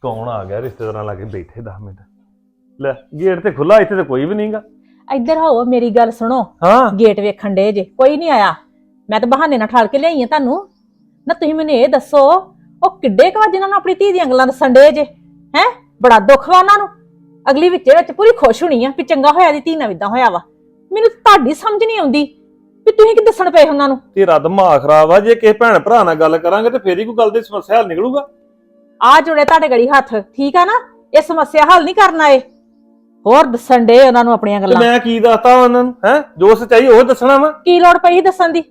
ਕੌਣ ਆ ਗਿਆ ਰਿਸ਼ਤੇਦਾਰਾਂ ਲਾਗੇ ਬੈਠੇ 10 ਮਿੰਟ? ਲੈ ਗੇਟ ਤੇ ਖੁੱਲਾ ਇੱਥੇ ਤੇ ਕੋਈ ਵੀ ਨਹੀਂਗਾ। ਇੱਧਰ ਆਓ ਮੇਰੀ ਗੱਲ ਸੁਣੋ। ਹਾਂ। ਗੇਟ ਵੇਖਣ ਦੇ ਜੇ ਕੋਈ ਨਹੀਂ ਆਇਆ। ਮੈਂ ਤਾਂ ਬਹਾਨੇ ਨਾਲ ਠਾਲ ਕੇ ਲਿਆਈ ਆ ਤੁਹਾਨੂੰ। ਨਾ ਤੁਸੀਂ ਮੈਨੂੰ ਇਹ ਦੱਸੋ ਉਹ ਕਿੱਡੇ ਕੁ ਵਾ ਜਿਨ੍ਹਾਂ ਨੂੰ ਆਪਣੀ ਧੀ ਦੀਆਂ ਗੱਲਾਂ ਦੱਸਣ ਦੇ ਜੇ? ਹੈ? ਬੜਾ ਦੁੱਖ ਵਾ ਉਹਨਾਂ ਨੂੰ। ਅਗਲੀ ਵਿੱਚੇ ਵਿੱਚ ਪੂਰੀ ਖੁਸ਼ ਹੋਣੀ ਆ ਵੀ ਚੰਗਾ ਹੋਇਆ ਦੀ ਧੀ ਨਾਲ ਇਦਾਂ ਹੋਇਆ ਵਾ। ਮੈਨੂੰ ਤੁਹਾਡੀ ਸਮਝ ਨਹੀਂ ਆਉਂਦੀ ਵੀ ਤੁਸੀਂ ਕੀ ਦੱਸਣ ਪਏ ਉਹਨਾਂ ਨੂੰ। ਤੇਰਾ ਦਿਮਾਗ ਖਰਾਬ ਆ ਜੇ ਕਿਸੇ ਭੈਣ ਭਰਾ ਨਾਲ ਗੱਲ ਕਰਾਂਗੇ ਤੇ ਫੇਰ ਹੀ ਕੋਈ ਗੱਲ ਦੀ ਸਮੱਸਿਆ ਹੱਲ ਨਿਕਲੂਗਾ। ਆ ਜੁੜੇ ਤੁਹਾਡੇ ਗੜੀ ਹੱਥ ਠੀਕ ਆ ਨਾ? ਇਹ ਸਮੱਸਿਆ ਹੱਲ ਨਹੀਂ ਕਰਨਾ ਏ ਹੋਰ ਦੱਸਣ ਦੇ ਉਹਨਾਂ ਨੂੰ ਆਪਣੀਆਂ ਤੇ ਗੱਲਾਂ ਮੈਂ ਕੀ ਦੱਸਤਾ ਉਹਨਾਂ ਨੂੰ ਹੈ? ਜੋ ਸੱਚਾਈ ਉਹ ਦੱਸਣਾ ਵਾ। ਕੀ ਲੋੜ ਪਈ ਦੱਸਣ ਦੀ?